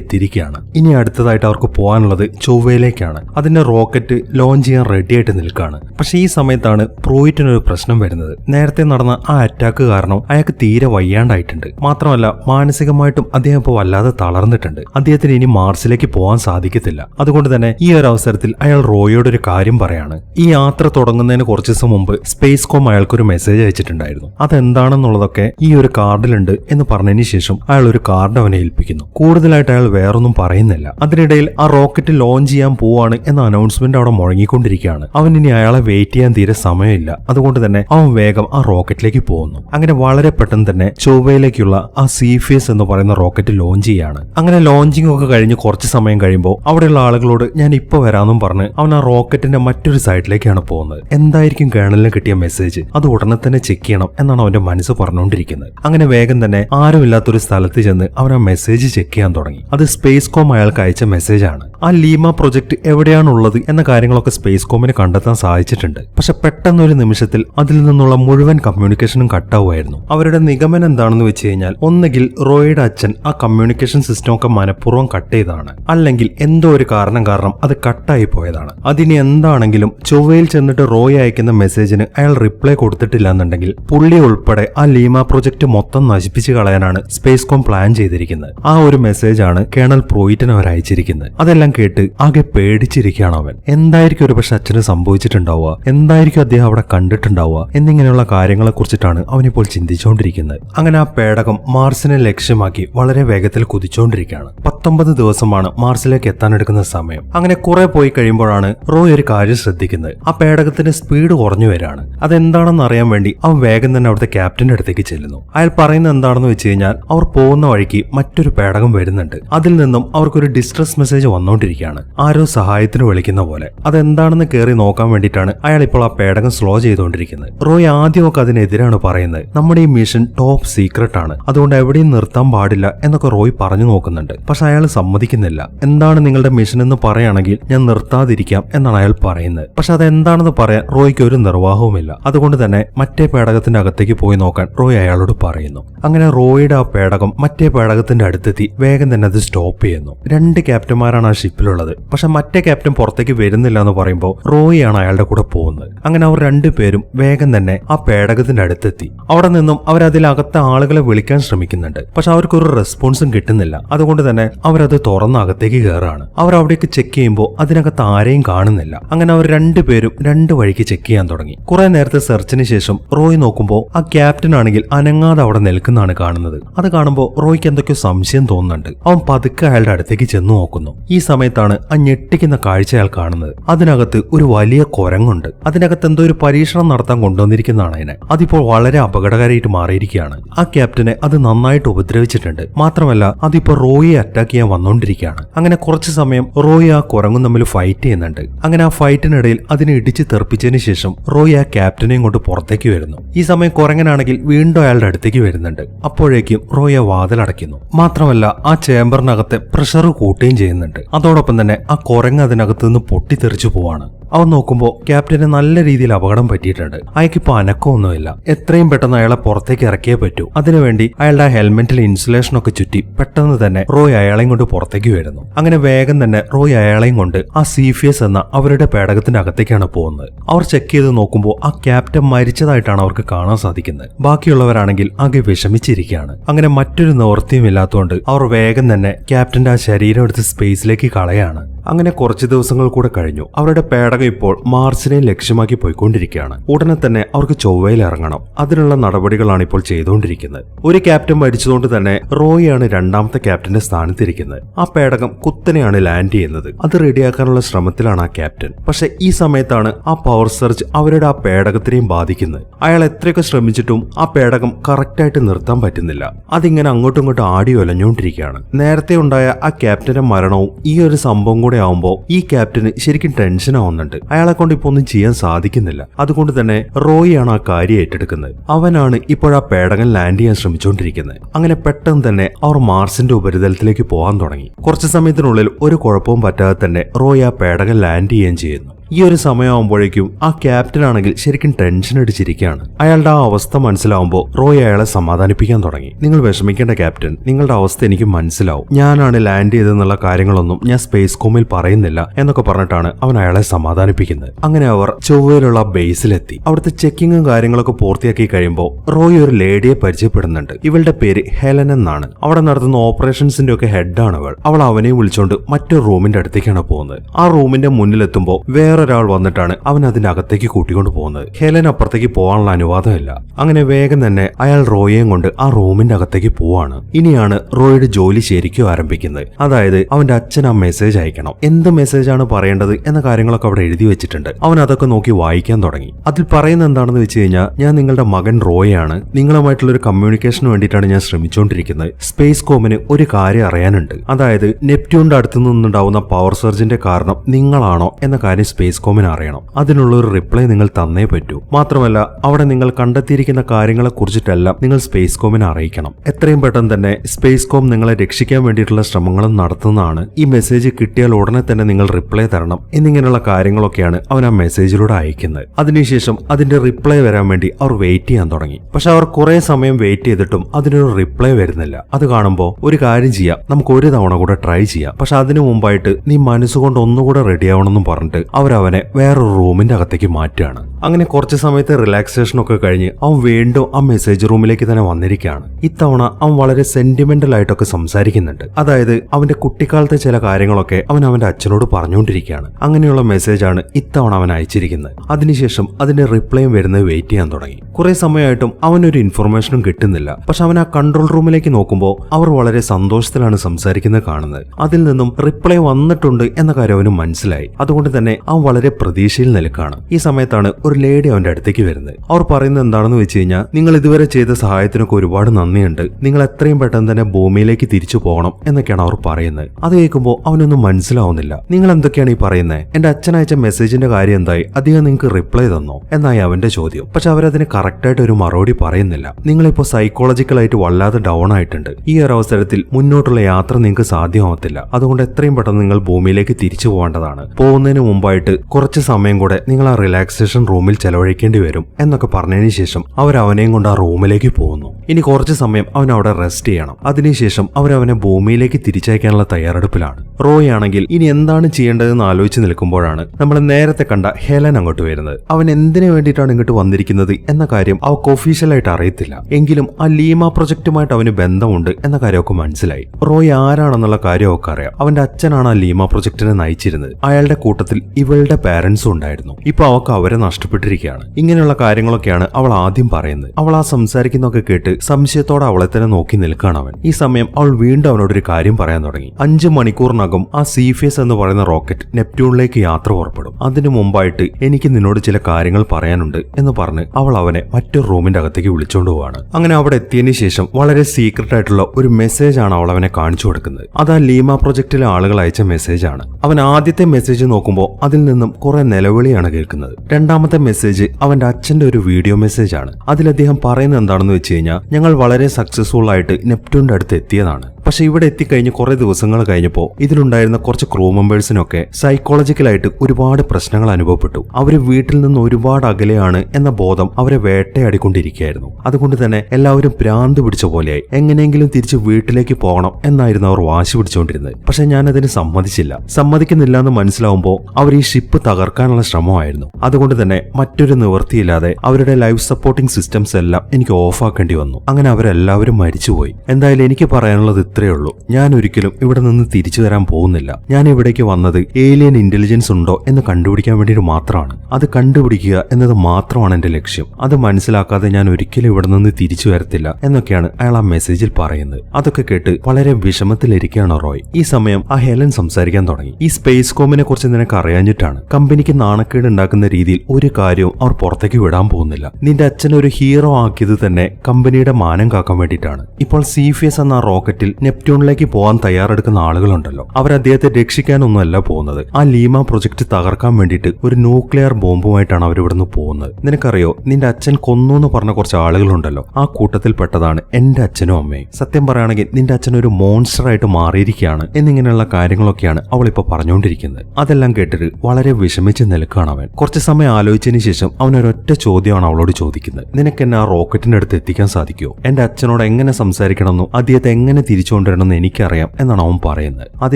എത്തിയിരിക്കുകയാണ് ഇനി അടുത്തതായിട്ട് അവർക്ക് പോകാനുള്ളത് ചൊവ്വയിലേക്കാണ്. അതിന്റെ റോക്കറ്റ് ലോഞ്ച് ചെയ്യാൻ റെഡിയായിട്ട് നിൽക്കുകയാണ് പക്ഷെ ഈ സമയത്താണ് പ്രോയിറ്റിനൊരു പ്രശ്നം വരുന്നത്. നേരത്തെ നടന്ന ആ അറ്റാക്ക് കാരണം അയാൾക്ക് തീരെ വയ്യാണ്ടായിട്ടുണ്ട്. മാത്രമല്ല മാനസികമായിട്ടും അദ്ദേഹം ഇപ്പോൾ വല്ലാതെ തളർന്നിട്ടുണ്ട്. അദ്ദേഹത്തിന് ഇനി മാർസിലേക്ക് പോകാൻ സാധിക്കത്തില്ല. അതുകൊണ്ട് തന്നെ ഈ ഒരു അവസരത്തിൽ അയാൾ റോയോട് ഒരു കാര്യം പറയാണ്. ഈ യാത്ര തുടങ്ങുന്നതിന് കുറച്ച് ദിവസം മുമ്പ് സ്പേസ് കോം അയാൾക്കൊരു മെസ്സേജ് അയച്ചിട്ടുണ്ടായിരുന്നു. അതെന്താണെന്നുള്ളതൊക്കെ ഈ ഒരു കാർഡിലുണ്ട് എന്ന് പറഞ്ഞതിന് ശേഷം അയാൾ ഒരു കാർഡ് അവനെ ഏൽപ്പിക്കുന്നു. കൂടുതലായിട്ട് അയാൾ വേറൊന്നും പറയുന്നില്ല. അതിനിടയിൽ ആ റോക്കറ്റ് ലോഞ്ച് ചെയ്യാൻ പോവാണ് എന്ന അനൗൺസ്മെന്റ് അവിടെ മുഴങ്ങിക്കൊണ്ടിരിക്കുകയാണ്. അവൻ ഇനി അയാളെ വെയിറ്റ് ചെയ്യാൻ തീരെ സമയമില്ല. അതുകൊണ്ട് തന്നെ അവൻ വേഗം ആ റോക്കറ്റിലേക്ക് പോകുന്നു. അങ്ങനെ വളരെ പെട്ടെന്ന് തന്നെ ചൊവ്വയിലേക്കുള്ള ആ സീഫിയസ് എന്ന് പറയുന്ന റോക്കറ്റ് ലോഞ്ച് ചെയ്യാണ്. അങ്ങനെ ലോഞ്ചിങ് ഒക്കെ കഴിഞ്ഞ് കുറച്ച് സമയം കഴിയുമ്പോൾ അവിടെയുള്ള ആളുകളോട് ഞാൻ ഇപ്പൊ വരാമെന്നും പറഞ്ഞ് അവൻ ആ റോക്കറ്റിന്റെ മറ്റൊരു സൈഡിലേക്കാണ് പോകുന്നത്. എന്തായിരിക്കും കേണലിന് കിട്ടിയ മെസ്സേജ് അത് ഉടനെ തന്നെ ചെക്ക് ചെയ്യണം എന്നാണ് അവന്റെ മനസ്സ് പറഞ്ഞുകൊണ്ടിരിക്കുന്നത്. അങ്ങനെ വേഗം തന്നെ ആരുമില്ലാത്തൊരു സ്ഥലത്ത് ചെന്ന് അവൻ ആ മെസ്സേജ് ചെക്ക് ചെയ്യാൻ തുടങ്ങി. അത് സ്പേസ് കോം അയാൾക്ക് അയച്ച മെസ്സേജ് ആണ്. ആ ലീമ പ്രൊജക്ട് എവിടെയാണുള്ളത് എന്ന കാര്യങ്ങളൊക്കെ സ്പേസ് കോമിന് കണ്ടെത്താൻ സാധിച്ചിട്ടുണ്ട്. പക്ഷെ പെട്ടെന്ന് ഒരു നിമിഷത്തിൽ അതിൽ നിന്നുള്ള മുഴുവൻ കമ്മ്യൂണിക്കേഷനും കട്ടാവുമായിരുന്നു അവരുടെ നിഗമനം എന്താണെന്ന് വെച്ച് കഴിഞ്ഞാൽ ഒന്നുകിൽ റോയുടെ അച്ഛൻ ആ കമ്മ്യൂണിക്കേഷൻ സിസ്റ്റം ഒക്കെ മനഃപൂർവം കട്ട് ചെയ്തതാണ്. അല്ലെങ്കിൽ എന്തോ ഒരു കാരണം കാരണം അത് കട്ടായി പോയതാണ്. അതിനി എന്താണെങ്കിലും ചൊവ്വയിൽ ചെന്നിട്ട് റോയ് അയക്കുന്ന മെസ്സേജിന് അയാൾ റിപ്ലൈ കൊടുത്തിട്ടില്ല. എന്നുണ്ടെങ്കിൽ പുള്ളി ഉൾപ്പെടെ ആ ലീമ പ്രൊജക്ട് മൊത്തം നശിപ്പിച്ചു കളയാനാണ് സ്പേസ് കോം പ്ലാൻ ചെയ്തിരിക്കുന്നത്. ആ ഒരു മെസ്സേജ് ആണ് കേണൽ പ്രോയിറ്റിന് അവർ അയച്ചിരിക്കുന്നത്. അതെല്ലാം കേട്ട് ആകെ പേടിച്ചിരിക്കുകയാണ് അവൻ. എന്തായിരിക്കും ഒരു പക്ഷെ അച്ഛന് സംഭവിച്ചിട്ടുണ്ടാവുക? എന്തായിരിക്കും അദ്ദേഹം അവിടെ കണ്ടിട്ടുണ്ടാവുക? എന്നിങ്ങനെയുള്ള കാര്യങ്ങളെ കുറിച്ചിട്ടാണ് അവനിപ്പോൾ ചിന്തിച്ചുകൊണ്ടിരിക്കുന്നത്. അങ്ങനെ ആ പേടകം മാർസിനെ ലക്ഷ്യമാക്കി വളരെ വേഗത്തിൽ കുതിച്ചുകൊണ്ടിരിക്കുകയാണ്. പത്തൊമ്പത് ദിവസമാണ് മാർസിലേക്ക് എത്താനെടുക്കുന്ന സമയം. അങ്ങനെ കുറെ പോയി കഴിയുമ്പോഴാണ് റോയ് ഒരു കാര്യം ശ്രദ്ധിക്കുന്നത്. ആ പേടകത്തിന്റെ സ്പീഡ് കുറഞ്ഞു വരാണ് അതെന്താണെന്ന് അറിയാൻ വേണ്ടി അവൻ വേഗം തന്നെ അവിടുത്തെ ക്യാപ്റ്റന്റെ അടുത്തേക്ക് ചെല്ലുന്നു. അയാൾ പറയുന്നത് എന്താണെന്ന് വെച്ച് കഴിഞ്ഞാൽ അവർ പോകുന്ന വഴിക്ക് മറ്റൊരു പേടകം വരുന്നുണ്ട്. അതിൽ നിന്നും അവർക്കൊരു ഡിസ്ട്രസ് മെസ്സേജ് വന്നുകൊണ്ടിരിക്കുകയാണ് ആരോ സഹായത്തിന് വിളിക്കുന്ന പോലെ. അതെന്താണെന്ന് കയറി നോക്കാൻ വേണ്ടിയിട്ടാണ് അയാൾ ഇപ്പോൾ ആ പേടകം സ്ലോ ചെയ്തുകൊണ്ടിരിക്കുന്നത്. റോയ് ആദ്യമൊക്കെ അതിനെതിരാണ് പറയുന്നത്. നമ്മുടെ ഈ മിഷൻ ടോപ്പ് സീക്രട്ട് ആണ്. അതുകൊണ്ട് എവിടെയും നിർത്താൻ പാടില്ല എന്നൊക്കെ റോയ് പറഞ്ഞു നോക്കുന്നുണ്ട്. പക്ഷെ അയാൾ സമ്മതിക്കുന്നില്ല. എന്താണ് നിങ്ങളുടെ മിഷൻ എന്ന് പറയുകയാണെങ്കിൽ ഞാൻ നിർത്താതിരിക്കാം എന്നാണ് അയാൾ പറയുന്നത്. പക്ഷെ അതെന്താണെന്ന് പറയാൻ റോയ്ക്ക് ഒരു നിർവാഹവുമില്ല. അതുകൊണ്ട് തന്നെ മറ്റേ പേടകത്തിന്റെ അകത്തേക്ക് പോയി നോക്കാൻ റോയ് അയാളോട് പറയുന്നു. അങ്ങനെ റോയുടെ ആ പേടകം മറ്റേ പേടകത്തിന്റെ അടുത്തെത്തി വേഗം തന്നെ അത് സ്റ്റോപ്പ് ചെയ്യുന്നു. രണ്ട് ക്യാപ്റ്റന്മാരാണ് ആ ഷിപ്പിലുള്ളത്. പക്ഷെ മറ്റേ ക്യാപ്റ്റൻ പുറത്തേക്ക് വരുന്നില്ല എന്ന് പറയുമ്പോൾ റോയിയാണ് അയാളുടെ കൂടെ പോകുന്നത്. അങ്ങനെ അവർ രണ്ടുപേരും വേഗം തന്നെ ആ പേടകത്തിന്റെ അടുത്തെത്തി. അവിടെ നിന്നും അവർ അതിലകത്തെ ആളുകളെ വിളിക്കാൻ ശ്രമിക്കുന്നുണ്ട്. പക്ഷെ അവർക്കൊരു റെസ്പോൺസും കിട്ടുന്നില്ല. അതുകൊണ്ട് തന്നെ അവരത് തുറന്ന് അകത്തേക്ക് കയറാണ് അവർ അവിടേക്ക് ചെക്ക് ചെയ്യുമ്പോൾ അതിനകത്ത് ആരെയും കാണുന്നില്ല. അങ്ങനെ അവർ രണ്ടുപേരും രണ്ട് വഴിക്ക് ചെക്ക് ചെയ്യാൻ തുടങ്ങി. കുറെ നേരത്തെ സെർച്ചിന് ശേഷം റോയ് നോക്കുമ്പോൾ ആ ക്യാപ്റ്റൻ ആണെങ്കിൽ അനങ്ങാതെ അവിടെ നിൽക്കുന്നതാണ് കാണുന്നത്. അത് കാണുമ്പോൾ റോയ്ക്ക് എന്തൊക്കെയോ സംശയം തോന്നുന്നുണ്ട്. അവൻ പതുക്കെ അയാളുടെ അടുത്തേക്ക് ചെന്നു നോക്കുന്നു. ഈ സമയത്താണ് ആ ഞെട്ടിക്കുന്ന കാഴ്ച അയാൾ കാണുന്നത്. അതിനകത്ത് ഒരു വലിയ കുരങ്ങുണ്ട്. അതിനകത്ത് എന്തോ ഒരു പരീക്ഷണം നടത്താൻ കൊണ്ടുവന്നിരിക്കുന്നതാണ് അതിനെ അതിപ്പോൾ വളരെ അപകടകരമായിട്ട് മാറിയിരിക്കുകയാണ്. ആ ക്യാപ്റ്റനെ അത് നന്നായിട്ട് ഉപദ്രവിച്ചിട്ടുണ്ട്. മാത്രമല്ല അതിപ്പോ റോയിയെ അറ്റാക്ക് ചെയ്യാൻ വന്നുകൊണ്ടിരിക്കുകയാണ് അങ്ങനെ കുറച്ച് സമയം റോയ് ആ കുരങ്ങും തമ്മിൽ ഫൈറ്റ് ചെയ്യുന്നുണ്ട്. അങ്ങനെ ആ ഫൈറ്റിനിടയിൽ അതിനെ ഇടിച്ച് തെറിപ്പിച്ചതിന് ശേഷം റോയ് ആ ക്യാപ്റ്റനെയും കൊണ്ട് പുറത്തേക്ക് വരുന്നു. ഈ സമയം കുറങ്ങനാണെങ്കിൽ വീണ്ടും അയാളുടെ അടുത്തേക്ക് വരുന്നുണ്ട്. അപ്പോഴേക്കും റോയ വാതിലടയ്ക്കുന്നു. മാത്രമല്ല ആ ചേംബറിനകത്തെ പ്രഷർ കൂട്ടുകയും ചെയ്യുന്നുണ്ട്. അതോടൊപ്പം തന്നെ ആ കുരങ്ങ് അതിനകത്ത് നിന്ന് പൊട്ടിത്തെറിച്ചു പോവാണ്. അവൻ നോക്കുമ്പോൾ ക്യാപ്റ്റന് നല്ല രീതിയിൽ അപകടം പറ്റിയിട്ടുണ്ട്. അയാൾക്കിപ്പോ അനക്കമൊന്നുമില്ല. എത്രയും പെട്ടെന്ന് അയാളെ പുറത്തേക്ക് ഇറക്കിയേ പറ്റൂ. അതിനുവേണ്ടി അയാളുടെ ഹെൽമെറ്റിൽ ഇൻസുലേഷൻ ഒക്കെ ചുറ്റി പെട്ടെന്ന് തന്നെ റോയ് അയാളെയും കൊണ്ട് പുറത്തേക്ക് വരുന്നു. അങ്ങനെ വേഗം തന്നെ റോയ് അയാളെയും കൊണ്ട് ആ സീഫിയസ് എന്ന അവരുടെ പേടകത്തിന്റെ അകത്തേക്കാണ് പോകുന്നത്. അവർ ചെക്ക് ചെയ്ത് നോക്കുമ്പോൾ ആ ക്യാപ്റ്റൻ മരിച്ചതായിട്ടാണ് അവർക്ക് കാണാൻ സാധിക്കുന്നത്. ബാക്കിയുള്ളവരാണെങ്കിൽ ആകെ വിഷമിച്ചിരിക്കുകയാണ്. അങ്ങനെ മറ്റൊരു നിവൃത്തിയും ഇല്ലാത്തതുകൊണ്ട് അവർ വേഗം തന്നെ ക്യാപ്റ്റന്റെ ആ ശരീരം എടുത്ത് സ്പേസിലേക്ക് കളയാണ്. അങ്ങനെ കുറച്ച് ദിവസങ്ങൾ കൂടെ കഴിഞ്ഞു. അവരുടെ പേടകം ഇപ്പോൾ മാർസിനെ ലക്ഷ്യമാക്കി പോയിക്കൊണ്ടിരിക്കുകയാണ്. ഉടനെ തന്നെ അവർക്ക് ചൊവ്വയിൽ ഇറങ്ങണം. അതിനുള്ള നടപടികളാണ് ഇപ്പോൾ ചെയ്തുകൊണ്ടിരിക്കുന്നത്. ഒരു ക്യാപ്റ്റൻ മരിച്ചതുകൊണ്ട് തന്നെ റോയിയാണ് രണ്ടാമത്തെ ക്യാപ്റ്റന്റെ സ്ഥാനത്തിരിക്കുന്നത്. ആ പേടകം കുത്തനെയാണ് ലാൻഡ് ചെയ്യുന്നത്. അത് റെഡിയാക്കാനുള്ള ശ്രമത്തിലാണ് ആ ക്യാപ്റ്റൻ. പക്ഷെ ഈ സമയത്താണ് ആ പവർ സെർച്ച് അവരുടെ ആ പേടകത്തിനെയും ബാധിക്കുന്നത്. അയാൾ എത്രയൊക്കെ ശ്രമിച്ചിട്ടും ആ പേടകം കറക്റ്റായിട്ട് നിർത്താൻ പറ്റുന്നില്ല. അതിങ്ങനെ അങ്ങോട്ടും ഇങ്ങോട്ടും ആടി ഒലഞ്ഞുകൊണ്ടിരിക്കുകയാണ്. നേരത്തെ ഉണ്ടായ ആ ക്യാപ്റ്റന്റെ മരണവും ഈ ഒരു സംഭവം കൂടെ ആവുമ്പോൾ ഈ ക്യാപ്റ്റന് ശരിക്കും ടെൻഷൻ ആവുന്നുണ്ട്. അയാളെ കൊണ്ട് ഇപ്പൊ ഒന്നും ചെയ്യാൻ സാധിക്കുന്നില്ല. അതുകൊണ്ട് തന്നെ റോയിയാണ് ആ കാര്യം ഏറ്റെടുക്കുന്നത്. അവനാണ് ഇപ്പോഴാ പേടകം ലാൻഡ് ചെയ്യാൻ ശ്രമിച്ചുകൊണ്ടിരിക്കുന്നത് അങ്ങനെ പെട്ടെന്ന് തന്നെ അവർ മാർസിന്റെ ഉപരിതലത്തിലേക്ക് പോകാൻ തുടങ്ങി. കുറച്ച് സമയത്തിനുള്ളിൽ ഒരു കുഴപ്പവും പറ്റാതെ തന്നെ റോയ് ആ പേടകം ലാൻഡ് ചെയ്യുകയും ചെയ്യുന്നു. ഈ ഒരു സമയമാകുമ്പോഴേക്കും ആ ക്യാപ്റ്റൻ ആണെങ്കിൽ ശരിക്കും ടെൻഷൻ അടിച്ചിരിക്കുകയാണ്. അയാളുടെ ആ അവസ്ഥ മനസ്സിലാവുമ്പോൾ റോയ് അയാളെ സമാധാനിപ്പിക്കാൻ തുടങ്ങി. നിങ്ങൾ വിഷമിക്കേണ്ട ക്യാപ്റ്റൻ നിങ്ങളുടെ അവസ്ഥ എനിക്ക് മനസ്സിലാവും. ഞാനാണ് ലാൻഡ് ചെയ്തെന്നുള്ള കാര്യങ്ങളൊന്നും ഞാൻ സ്പേസ് കോമിൽ പറയുന്നില്ല എന്നൊക്കെ പറഞ്ഞിട്ടാണ് അവൻ അയാളെ സമാധാനിപ്പിക്കുന്നത്. അങ്ങനെ അവർ ചൊവ്വയിലുള്ള ബേസിലെത്തി അവിടുത്തെ ചെക്കിങ്ങും കാര്യങ്ങളൊക്കെ പൂർത്തിയാക്കി കഴിയുമ്പോൾ റോയ് ഒരു ലേഡിയെ പരിചയപ്പെടുന്നുണ്ട്. ഇവളുടെ പേര് ഹെലൻ എന്നാണ്. അവിടെ നടത്തുന്ന ഓപ്പറേഷൻസിന്റെ ഒക്കെ ഹെഡാണ് അവൾ. അവൾ അവനെ വിളിച്ചുകൊണ്ട് മറ്റൊരു റൂമിന്റെ അടുത്തേക്കാണ് പോകുന്നത്. ആ റൂമിന്റെ മുന്നിലെത്തുമ്പോൾ വേറൊരാൾ വന്നിട്ടാണ് അവൻ അതിന്റെ അകത്തേക്ക് കൂട്ടിക്കൊണ്ട് പോകുന്നത്. ഹെലൻ അപ്പുറത്തേക്ക് പോകാനുള്ള അനുവാദമില്ല. അങ്ങനെ വേഗം തന്നെ അയാൾ റോയെയും കൊണ്ട് ആ റൂമിന്റെ അകത്തേക്ക് പോവാണ്. ഇനിയാണ് റോയുടെ ജോലി ശരിക്കും ആരംഭിക്കുന്നത്. അതായത് അവന്റെ അച്ഛൻ ആ മെസ്സേജ് അയക്കണം. എന്ത് മെസ്സേജാണ് പറയേണ്ടത് എന്ന കാര്യങ്ങളൊക്കെ അവിടെ എഴുതി വെച്ചിട്ടുണ്ട്. അവൻ അതൊക്കെ നോക്കി വായിക്കാൻ തുടങ്ങി. അതിൽ പറയുന്ന എന്താണെന്ന് വെച്ച് കഴിഞ്ഞാൽ ഞാൻ നിങ്ങളുടെ മകൻ റോയാണ് നിങ്ങളുമായിട്ടുള്ള ഒരു കമ്മ്യൂണിക്കേഷന് വേണ്ടിയിട്ടാണ് ഞാൻ ശ്രമിച്ചുകൊണ്ടിരിക്കുന്നത്. സ്പേസ് കോമിന് ഒരു കാര്യം അറിയാനുണ്ട്. അതായത് നെപ്റ്റ്യൂണിന്റെ അടുത്ത് നിന്നുണ്ടാവുന്ന പവർ സർജിന്റെ കാരണം നിങ്ങളാണോ എന്ന കാര്യം സ്പേസ് കോമിന് അറിയണം. അതിനുള്ള ഒരു റിപ്ലൈ നിങ്ങൾ തന്നേ പറ്റൂ. മാത്രമല്ല അവിടെ നിങ്ങൾ കണ്ടെത്തിയിരിക്കുന്ന കാര്യങ്ങളെ കുറിച്ചിട്ടെല്ലാം നിങ്ങൾ സ്പേസ് കോമിനെ അറിയിക്കണം. എത്രയും പെട്ടെന്ന് തന്നെ സ്പേസ് കോം നിങ്ങളെ രക്ഷിക്കാൻ വേണ്ടിയിട്ടുള്ള ശ്രമങ്ങളും നടത്തുന്നതാണ്. ഈ മെസ്സേജ് കിട്ടിയാൽ ഉടനെ തന്നെ നിങ്ങൾ റിപ്ലൈ തരണം. എന്നിങ്ങനെയുള്ള കാര്യങ്ങളൊക്കെയാണ് അവൻ ആ മെസ്സേജിലൂടെ അയക്കുന്നത്. അതിനുശേഷം അതിന്റെ റിപ്ലൈ വരാൻ വേണ്ടി അവർ വെയിറ്റ് ചെയ്യാൻ തുടങ്ങി. പക്ഷെ അവർ കുറെ സമയം വെയിറ്റ് ചെയ്തിട്ടും അതിനൊരു റിപ്ലൈ വരുന്നില്ല. അത് കാണുമ്പോൾ ഒരു കാര്യം ചെയ്യാം. നമുക്ക് ഒരു തവണ കൂടെ ട്രൈ ചെയ്യാം. പക്ഷെ അതിനു മുമ്പായിട്ട് നീ മനസ്സുകൊണ്ട് ഒന്നുകൂടെ റെഡി പറഞ്ഞിട്ട് പറഞ്ഞിട്ട് അവരവനെ വേറൊരു റൂമിന്റെ അകത്തേക്ക് മാറ്റുകയാണ്. അങ്ങനെ കുറച്ച് സമയത്തെ റിലാക്സേഷൻ ഒക്കെ കഴിഞ്ഞ് അവൻ വീണ്ടും ആ മെസ്സേജ് റൂമിലേക്ക് തന്നെ വന്നിരിക്കുകയാണ്. ഇത്തവണ അവൻ വളരെ സെന്റിമെന്റൽ ആയിട്ടൊക്കെ സംസാരിക്കുന്നുണ്ട്. അതായത് അവന്റെ കുട്ടിക്കാലത്തെ ചില കാര്യങ്ങളൊക്കെ അവൻ അവന്റെ അച്ഛനോട് പറഞ്ഞുകൊണ്ടിരിക്കുകയാണ്. അങ്ങനെയുള്ള മെസ്സേജാണ് ഇത്തവണ അവൻ അയച്ചിരിക്കുന്നത്. അതിനുശേഷം അതിന്റെ റിപ്ലൈയും വരുന്നത് വെയിറ്റ് ചെയ്യാൻ തുടങ്ങി. കുറെ സമയമായിട്ടും അവനൊരു ഇൻഫർമേഷനും കിട്ടുന്നില്ല. പക്ഷെ അവൻ ആ കൺട്രോൾ റൂമിലേക്ക് നോക്കുമ്പോൾ അവർ വളരെ സന്തോഷത്തിലാണ് സംസാരിക്കുന്നത് കാണുന്നത്. അതിൽ നിന്നും റിപ്ലൈ വന്നിട്ടുണ്ട് എന്ന കാര്യം അവന് മനസ്സിലായി. അതുകൊണ്ട് തന്നെ അവൻ വളരെ പ്രതീക്ഷയിൽ നിൽക്കുകയാണ് ഈ സമയത്താണ് ഒരു ലേഡി അവന്റെ അടുത്തേക്ക് വരുന്നത്. അവർ പറയുന്നത് എന്താണെന്ന് വെച്ച് കഴിഞ്ഞാൽ നിങ്ങൾ ഇതുവരെ ചെയ്ത സഹായത്തിനൊക്കെ ഒരുപാട് നന്ദിയുണ്ട്. നിങ്ങൾ എത്രയും പെട്ടെന്ന് തന്നെ ഭൂമിയിലേക്ക് തിരിച്ചു പോകണം എന്നൊക്കെയാണ് അവർ പറയുന്നത്. അത് കേൾക്കുമ്പോൾ അവനൊന്നും മനസ്സിലാവുന്നില്ല. നിങ്ങൾ എന്തൊക്കെയാണ് ഈ പറയുന്നത് എന്റെ അച്ഛൻ അയച്ച മെസ്സേജിന്റെ കാര്യം എന്തായി? അദ്ദേഹം നിങ്ങൾക്ക് റിപ്ലൈ തന്നോ? എന്നായി അവന്റെ ചോദ്യം. പക്ഷെ അവരതിന് കറക്റ്റായിട്ട് ഒരു മറുപടി പറയുന്നില്ല. നിങ്ങളിപ്പോ സൈക്കോളജിക്കലായിട്ട് വല്ലാതെ ഡൗൺ ആയിട്ടുണ്ട്. ഈ ഒരു അവസരത്തിൽ മുന്നോട്ടുള്ള യാത്ര നിങ്ങൾക്ക് സാധ്യമാവത്തില്ല. അതുകൊണ്ട് എത്രയും പെട്ടെന്ന് നിങ്ങൾ ഭൂമിയിലേക്ക് തിരിച്ചു പോകേണ്ടതാണ്. പോകുന്നതിന് മുമ്പായിട്ട് കുറച്ച് സമയം കൂടെ നിങ്ങൾ ആ റിലാക്സേഷൻ റൂമിൽ ചെലവഴിക്കേണ്ടി വരും എന്നൊക്കെ പറഞ്ഞതിന് ശേഷം അവർ അവനെയും കൊണ്ട് ആ റൂമിലേക്ക് പോകുന്നു. ഇനി കുറച്ച് സമയം അവൻ അവിടെ റെസ്റ്റ് ചെയ്യണം. അതിനുശേഷം അവരവനെ ഭൂമിയിലേക്ക് തിരിച്ചയക്കാനുള്ള തയ്യാറെടുപ്പിലാണ്. റോയ് ആണെങ്കിൽ ഇനി എന്താണ് ചെയ്യേണ്ടതെന്ന് ആലോചിച്ച് നിൽക്കുമ്പോഴാണ് നമ്മൾ നേരത്തെ കണ്ട ഹെലൻ അങ്ങോട്ട് വരുന്നത്. അവൻ എന്തിനു വേണ്ടിയിട്ടാണ് ഇങ്ങോട്ട് വന്നിരിക്കുന്നത് എന്ന കാര്യം അവർക്ക് ഒഫീഷ്യലായിട്ട് അറിയത്തില്ല. എങ്കിലും ആ ലീമ പ്രൊജക്റ്റുമായിട്ട് അവന് ബന്ധമുണ്ട് എന്ന കാര്യമൊക്കെ മനസ്സിലായി. റോയ് ആരാണെന്നുള്ള കാര്യമൊക്കെ അറിയാം അവന്റെ അച്ഛനാണ് ആ ലീമ പ്രൊജക്ടിനെ നയിച്ചിരുന്നത്. അയാളുടെ കൂട്ടത്തിൽ ഇവളുടെ പാരന്റ്സും ഉണ്ടായിരുന്നു. ഇപ്പൊ അവൾക്ക് അവരെ നഷ്ടപ്പെട്ടിരിക്കുകയാണ്. ഇങ്ങനെയുള്ള കാര്യങ്ങളൊക്കെയാണ് അവൾ ആദ്യം പറയുന്നത്. അവൾ ആ സംസാരിക്കുന്നൊക്കെ കേട്ട് സംശയത്തോടെ അവളെ തന്നെ നോക്കി നിൽക്കുകയാണ് അവൻ. ഈ സമയം അവൾ വീണ്ടും അവനോട് ഒരു കാര്യം പറയാൻ തുടങ്ങി. അഞ്ച് മണിക്കൂറിനകം ആ സീഫിയസ് എന്ന് പറയുന്ന റോക്കറ്റ് നെപ്റ്റ്യൂണിലേക്ക് യാത്ര പുറപ്പെടും. അതിനു മുമ്പായിട്ട് എനിക്ക് നിന്നോട് ചില കാര്യങ്ങൾ പറയാനുണ്ട് എന്ന് പറഞ്ഞ് അവൾ അവനെ മറ്റൊരു റൂമിന്റെ അകത്തേക്ക് വിളിച്ചുകൊണ്ട് പോവാണ്. അങ്ങനെ അവിടെ എത്തിയതിന് ശേഷം വളരെ സീക്രട്ട് ആയിട്ടുള്ള ഒരു മെസ്സേജ് ആണ് അവൾ അവനെ കാണിച്ചു കൊടുക്കുന്നത്. അത് ആ ലീമ പ്രൊജക്ടിലെ ആളുകൾ അയച്ച മെസ്സേജ് ആണ്. അവൻ ആദ്യത്തെ മെസ്സേജ് നോക്കുമ്പോൾ അതിൽ നിന്നും കുറെ നിലവിളിയാണ് കേൾക്കുന്നത്. രണ്ടാമത്തെ മെസ്സേജ് അവന്റെ അച്ഛന്റെ ഒരു വീഡിയോ മെസ്സേജ് ആണ്. അതിൽ അദ്ദേഹം പറയുന്നത് എന്താണെന്ന് വെച്ച് കഴിഞ്ഞാൽ ഞങ്ങൾ വളരെ സക്സസ്ഫുൾ ആയിട്ട് നെപ്റ്റ്യൂണിന്റെ അടുത്ത് എത്തിയതാണ്. പക്ഷെ ഇവിടെ എത്തിക്കഴിഞ്ഞ് കുറെ ദിവസങ്ങൾ കഴിഞ്ഞപ്പോൾ ഇതിലുണ്ടായിരുന്ന കുറച്ച് ക്രൂ മെമ്പേഴ്സിനൊക്കെ സൈക്കോളജിക്കലായിട്ട് ഒരുപാട് പ്രശ്നങ്ങൾ അനുഭവപ്പെട്ടു. അവർ വീട്ടിൽ നിന്ന് ഒരുപാട് അകലെയാണ് എന്ന ബോധം അവരെ വേട്ടയാടിക്കൊണ്ടിരിക്കുകയായിരുന്നു. അതുകൊണ്ട് തന്നെ എല്ലാവരും ഭ്രാന്ത് പിടിച്ച പോലെയായി. എങ്ങനെയെങ്കിലും തിരിച്ച് വീട്ടിലേക്ക് പോകണം എന്നായിരുന്നു അവർ വാശി പിടിച്ചുകൊണ്ടിരുന്നത്. പക്ഷെ ഞാൻ അതിന് സമ്മതിച്ചില്ല. സമ്മതിക്കുന്നില്ല എന്ന് മനസ്സിലാവുമ്പോൾ അവർ ഈ ഷിപ്പ് തകർക്കാനുള്ള ശ്രമമായിരുന്നു. അതുകൊണ്ട് തന്നെ മറ്റൊരു നിവൃത്തിയില്ലാതെ അവരുടെ ലൈഫ് സപ്പോർട്ടിംഗ് സിസ്റ്റംസ് എല്ലാം എനിക്ക് ഓഫാക്കേണ്ടി വന്നു. അങ്ങനെ അവരെല്ലാവരും മരിച്ചുപോയി. എന്തായാലും എനിക്ക് പറയാനുള്ളത് മാത്രമേ ഉള്ളൂ ഞാൻ ഒരിക്കലും ഇവിടെ നിന്ന് തിരിച്ചു വരാൻ പോകുന്നില്ല. ഞാൻ ഇവിടേക്ക് വന്നത് ഏലിയൻ ഇന്റലിജൻസ് ഉണ്ടോ എന്ന് കണ്ടുപിടിക്കാൻ വേണ്ടിയിട്ട് മാത്രമാണ്. അത് കണ്ടുപിടിക്കുക എന്നത് മാത്രമാണ് എന്റെ ലക്ഷ്യം. അത് മനസ്സിലാക്കാതെ ഞാൻ ഒരിക്കലും ഇവിടെ നിന്ന് തിരിച്ചു വരത്തില്ല എന്നൊക്കെയാണ് അയാൾ ആ മെസ്സേജിൽ പറയുന്നത്. അതൊക്കെ കേട്ട് വളരെ വിഷമത്തിലിരിക്കുകയാണ് റോയ്. ഈ സമയം ആ ഹെലൻ സംസാരിക്കാൻ തുടങ്ങി. ഈ സ്പേസ് കോമിനെ കുറിച്ച് നിനക്ക് അറിയാഞ്ഞിട്ടാണ്. കമ്പനിക്ക് നാണക്കേട് ഉണ്ടാക്കുന്ന രീതിയിൽ ഒരു കാര്യവും അവർ പുറത്തേക്ക് വിടാൻ പോകുന്നില്ല. നിന്റെ അച്ഛനെ ഒരു ഹീറോ ആക്കിയത് തന്നെ കമ്പനിയുടെ മാനം കാക്കാൻ വേണ്ടിയിട്ടാണ്. ഇപ്പോൾ സി എന്ന റോക്കറ്റിൽ നെപ്റ്റ്യൂണിലേക്ക് പോകാൻ തയ്യാറെടുക്കുന്ന ആളുകളുണ്ടല്ലോ. അവർ അദ്ദേഹത്തെ രക്ഷിക്കാനൊന്നുമല്ല പോകുന്നത്. ആ ലീമ പ്രൊജക്ട് തകർക്കാൻ വേണ്ടിയിട്ട് ഒരു ന്യൂക്ലിയർ ബോംബുമായിട്ടാണ് അവർ ഇവിടുന്ന് പോകുന്നത്. നിനക്കറിയോ നിന്റെ അച്ഛൻ കൊന്നു എന്ന് പറഞ്ഞ കുറച്ച് ആളുകളുണ്ടല്ലോ. ആ കൂട്ടത്തിൽ പെട്ടതാണ് എന്റെ അച്ഛനും അമ്മയും. സത്യം പറയുകയാണെങ്കിൽ നിന്റെ അച്ഛൻ ഒരു മോൺസ്റ്റർ ആയിട്ട് മാറിയിരിക്കുകയാണ് എന്നിങ്ങനെയുള്ള കാര്യങ്ങളൊക്കെയാണ് അവൾ ഇപ്പൊ പറഞ്ഞുകൊണ്ടിരിക്കുന്നത്. അതെല്ലാം കേട്ടിട്ട് വളരെ വിഷമിച്ച് നിൽക്കുകയാണ് അവൻ. കുറച്ച് സമയം ആലോചിച്ചതിന് ശേഷം അവൻ ഒരൊറ്റ ചോദ്യമാണ് അവളോട് ചോദിക്കുന്നത്. നിനക്ക് എന്നെ ആ റോക്കറ്റിന്റെ അടുത്ത് എത്തിക്കാൻ സാധിക്കുമോ എന്റെ അച്ഛനോട് എങ്ങനെ സംസാരിക്കണമെന്നും അദ്ദേഹത്തെ എങ്ങനെ തിരിച്ചു കൊണ്ടുവരണമെന്ന് എനിക്കറിയാം എന്നാണ് അവൻ പറയുന്നത്. അത്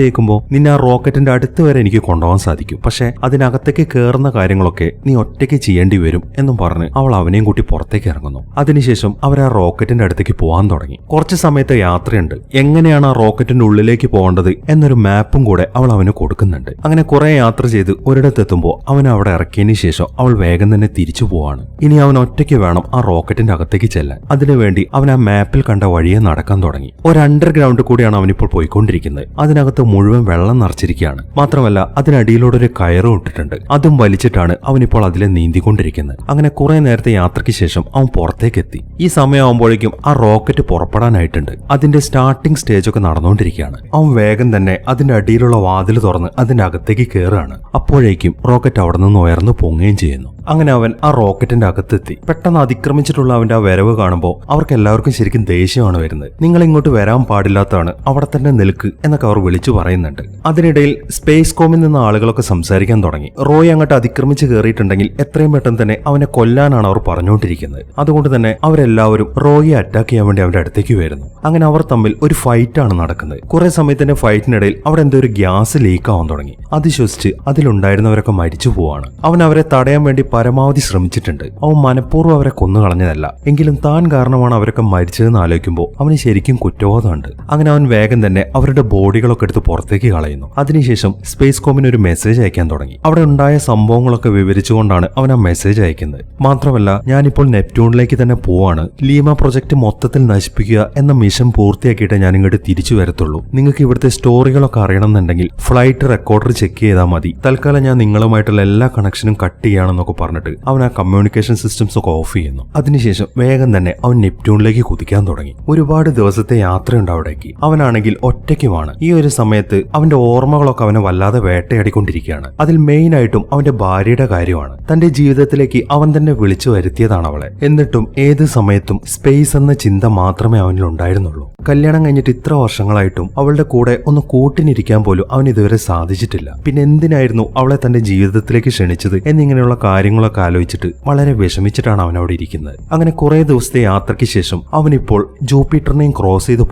കേൾക്കുമ്പോൾ നിന്നെ ആ റോക്കറ്റിന്റെ അടുത്ത് വരെ എനിക്ക് കൊണ്ടുപോകാൻ സാധിക്കും. പക്ഷേ അതിനകത്തേക്ക് കയറുന്ന കാര്യങ്ങളൊക്കെ നീ ഒറ്റയ്ക്ക് ചെയ്യേണ്ടി വരും എന്നും പറഞ്ഞ് അവൾ അവനെയും കൂട്ടി പുറത്തേക്ക് ഇറങ്ങുന്നു. അതിനുശേഷം അവർ ആ റോക്കറ്റിന്റെ അടുത്തേക്ക് പോകാൻ തുടങ്ങി. കുറച്ച് സമയത്തെ യാത്രയുണ്ട്. എങ്ങനെയാണ് ആ റോക്കറ്റിന്റെ ഉള്ളിലേക്ക് പോകേണ്ടത് എന്നൊരു മാപ്പും കൂടെ അവൾ അവന് കൊടുക്കുന്നുണ്ട്. അങ്ങനെ കുറെ യാത്ര ചെയ്ത് ഒരിടത്തെത്തുമ്പോൾ അവൻ അവിടെ ഇറക്കിയതിന് ശേഷം അവൾ വേഗം തന്നെ തിരിച്ചു പോവാണ്. ഇനി അവൻ ഒറ്റയ്ക്ക് വേണം ആ റോക്കറ്റിന്റെ അകത്തേക്ക് ചെല്ലാൻ. അതിനുവേണ്ടി അവൻ ആ മാപ്പിൽ കണ്ട വഴിയെ നടക്കാൻ തുടങ്ങി. ഒരു അണ്ടർഗ്രൗണ്ട് കൂടിയാണ് അവനിപ്പോൾ പോയിക്കൊണ്ടിരിക്കുന്നത്. അതിനകത്ത് മുഴുവൻ വെള്ളം നിറച്ചിരിക്കുകയാണ്. മാത്രമല്ല അതിനടിയിലൂടെ ഒരു കയറും ഇട്ടിട്ടുണ്ട്. അതും വലിച്ചിട്ടാണ് അവനിപ്പോൾ അതിലെ നീന്തിക്കൊണ്ടിരിക്കുന്നത്. അങ്ങനെ കുറെ നേരത്തെ യാത്രയ്ക്ക് ശേഷം അവൻ പുറത്തേക്ക് എത്തി ഈ സമയമാകുമ്പോഴേക്കും ആ റോക്കറ്റ് പുറപ്പെടാനായിട്ടുണ്ട്. അതിന്റെ സ്റ്റാർട്ടിംഗ് സ്റ്റേജ് ഒക്കെ നടന്നുകൊണ്ടിരിക്കുകയാണ്. അവൻ വേഗം തന്നെ അതിന്റെ അടിയിലുള്ള വാതിൽ തുറന്ന് അതിന്റെ അകത്തേക്ക് കയറുകയാണ്. അപ്പോഴേക്കും റോക്കറ്റ് അവിടെ നിന്ന് ഉയർന്നു പൊങ്ങുകയും ചെയ്യുന്നു. അങ്ങനെ അവൻ ആ റോക്കറ്റിന്റെ അകത്തെത്തി. പെട്ടെന്ന് അതിക്രമിച്ചിട്ടുള്ള അവന്റെ ആ വരവ് കാണുമ്പോൾ അവർക്ക് എല്ലാവർക്കും ശരിക്കും ദേഷ്യമാണ് വരുന്നത്. നിങ്ങൾ ഇങ്ങോട്ട് വരാൻ പാടില്ലാത്തതാണ് അവിടെ തന്നെ നിൽക്ക് എന്നൊക്കെ അവർ വിളിച്ചു പറയുന്നുണ്ട്. അതിനിടയിൽ സ്പേസ് കോമിൽ നിന്ന് ആളുകളൊക്കെ സംസാരിക്കാൻ തുടങ്ങി. റോയ് അങ്ങോട്ട് അതിക്രമിച്ച് കയറിയിട്ടുണ്ടെങ്കിൽ എത്രയും പെട്ടെന്ന് തന്നെ അവനെ കൊല്ലാനാണ് അവർ പറഞ്ഞുകൊണ്ടിരിക്കുന്നത്. അതുകൊണ്ട് തന്നെ അവരെല്ലാവരും റോയെ അറ്റാക്ക് ചെയ്യാൻ വേണ്ടി അവന്റെ അടുത്തേക്ക് വരുന്നു. അങ്ങനെ അവർ തമ്മിൽ ഒരു ഫൈറ്റാണ് നടക്കുന്നത്. കുറെ സമയത്തിന്റെ ഫൈറ്റിനിടയിൽ അവിടെ എന്തോ ഒരു ഗ്യാസ് ലീക്ക് ആവാൻ തുടങ്ങി. അത് ശ്വസിച്ച് അതിലുണ്ടായിരുന്നവരൊക്കെ മരിച്ചു പോവാണ്. അവൻ അവരെ തടയാൻ വേണ്ടി പരമാവധി ശ്രമിച്ചിട്ടുണ്ട്. അവൻ മനഃപൂർവം അവരെ കൊന്നു കളഞ്ഞതല്ല എങ്കിലും താൻ കാരണമാണ് അവരൊക്കെ മരിച്ചതെന്ന് ആലോചിക്കുമ്പോൾ അവന് ശരിക്കും കുറ്റബോധമുണ്ട്. അങ്ങനെ അവൻ വേഗം തന്നെ അവരുടെ ബോഡികളൊക്കെ എടുത്ത് പുറത്തേക്ക് കളയുന്നു. അതിനുശേഷം സ്പേസ് കോമിന് ഒരു മെസ്സേജ് അയക്കാൻ തുടങ്ങി. അവിടെ ഉണ്ടായ സംഭവങ്ങളൊക്കെ വിവരിച്ചുകൊണ്ടാണ് അവൻ ആ മെസ്സേജ് അയക്കുന്നത്. മാത്രമല്ല ഞാനിപ്പോൾ നെപ്റ്റ്യൂണിലേക്ക് തന്നെ പോവാണ്. ലീമ പ്രൊജക്ട് മൊത്തത്തിൽ നശിപ്പിക്കുക എന്ന മിഷൻ പൂർത്തിയാക്കിയിട്ട് ഞാൻ ഇങ്ങോട്ട് തിരിച്ചു വരത്തുള്ളൂ. നിങ്ങൾക്ക് ഇവിടുത്തെ സ്റ്റോറികളൊക്കെ അറിയണമെന്നുണ്ടെങ്കിൽ ഫ്ലൈറ്റ് റെക്കോർഡർ ചെക്ക് ചെയ്താൽ മതി. തൽക്കാലം ഞാൻ നിങ്ങളുമായിട്ടുള്ള എല്ലാ കണക്ഷനും കട്ട് ചെയ്യുകയാണെന്നൊക്കെ പറഞ്ഞിട്ട് അവൻ ആ കമ്മ്യൂണിക്കേഷൻ സിസ്റ്റംസ് ഒക്കെ ഓഫ് ചെയ്യുന്നു. അതിനുശേഷം വേഗം തന്നെ അവൻ നെപ്റ്റ്യൂണിലേക്ക് കുതിക്കാൻ തുടങ്ങി. ഒരുപാട് ദിവസത്തെ യാത്രയുണ്ട് അവിടേക്ക് അവനാണെങ്കിൽ ഒറ്റയ്ക്കുമാണ് ഈ ഒരു സമയത്ത് അവന്റെ ഓർമ്മകളൊക്കെ അവനെ വല്ലാതെ വേട്ടയാടിക്കൊണ്ടിരിക്കുകയാണ്. അതിൽ മെയിൻ ആയിട്ടും അവന്റെ ഭാര്യയുടെ കാര്യമാണ്. തന്റെ ജീവിതത്തിലേക്ക് അവൻ തന്നെ വിളിച്ചു വരുത്തിയതാണ് അവളെ. എന്നിട്ടും ഏത് സമയത്തും സ്പേസ് എന്ന ചിന്ത മാത്രമേ അവനിൽ ഉണ്ടായിരുന്നുള്ളൂ. കല്യാണം കഴിഞ്ഞിട്ട് ഇത്ര വർഷങ്ങളായിട്ടും അവളുടെ കൂടെ ഒന്ന് കൂട്ടിനിരിക്കാൻ പോലും അവൻ ഇതുവരെ സാധിച്ചിട്ടില്ല. പിന്നെ എന്തിനായിരുന്നു അവളെ തന്റെ ജീവിതത്തിലേക്ക് ക്ഷണിച്ചത് എന്നിങ്ങനെയുള്ള കാര്യങ്ങളൊക്കെ ആലോചിച്ചിട്ട് വളരെ വിഷമിച്ചിട്ടാണ് അവൻ അവിടെ ഇരിക്കുന്നത്. അങ്ങനെ കുറെ ദിവസത്തെ യാത്രയ്ക്ക് ശേഷം അവനിപ്പോൾ ജൂപ്പിറ്ററിനെയും ക്രോസ് ചെയ്ത്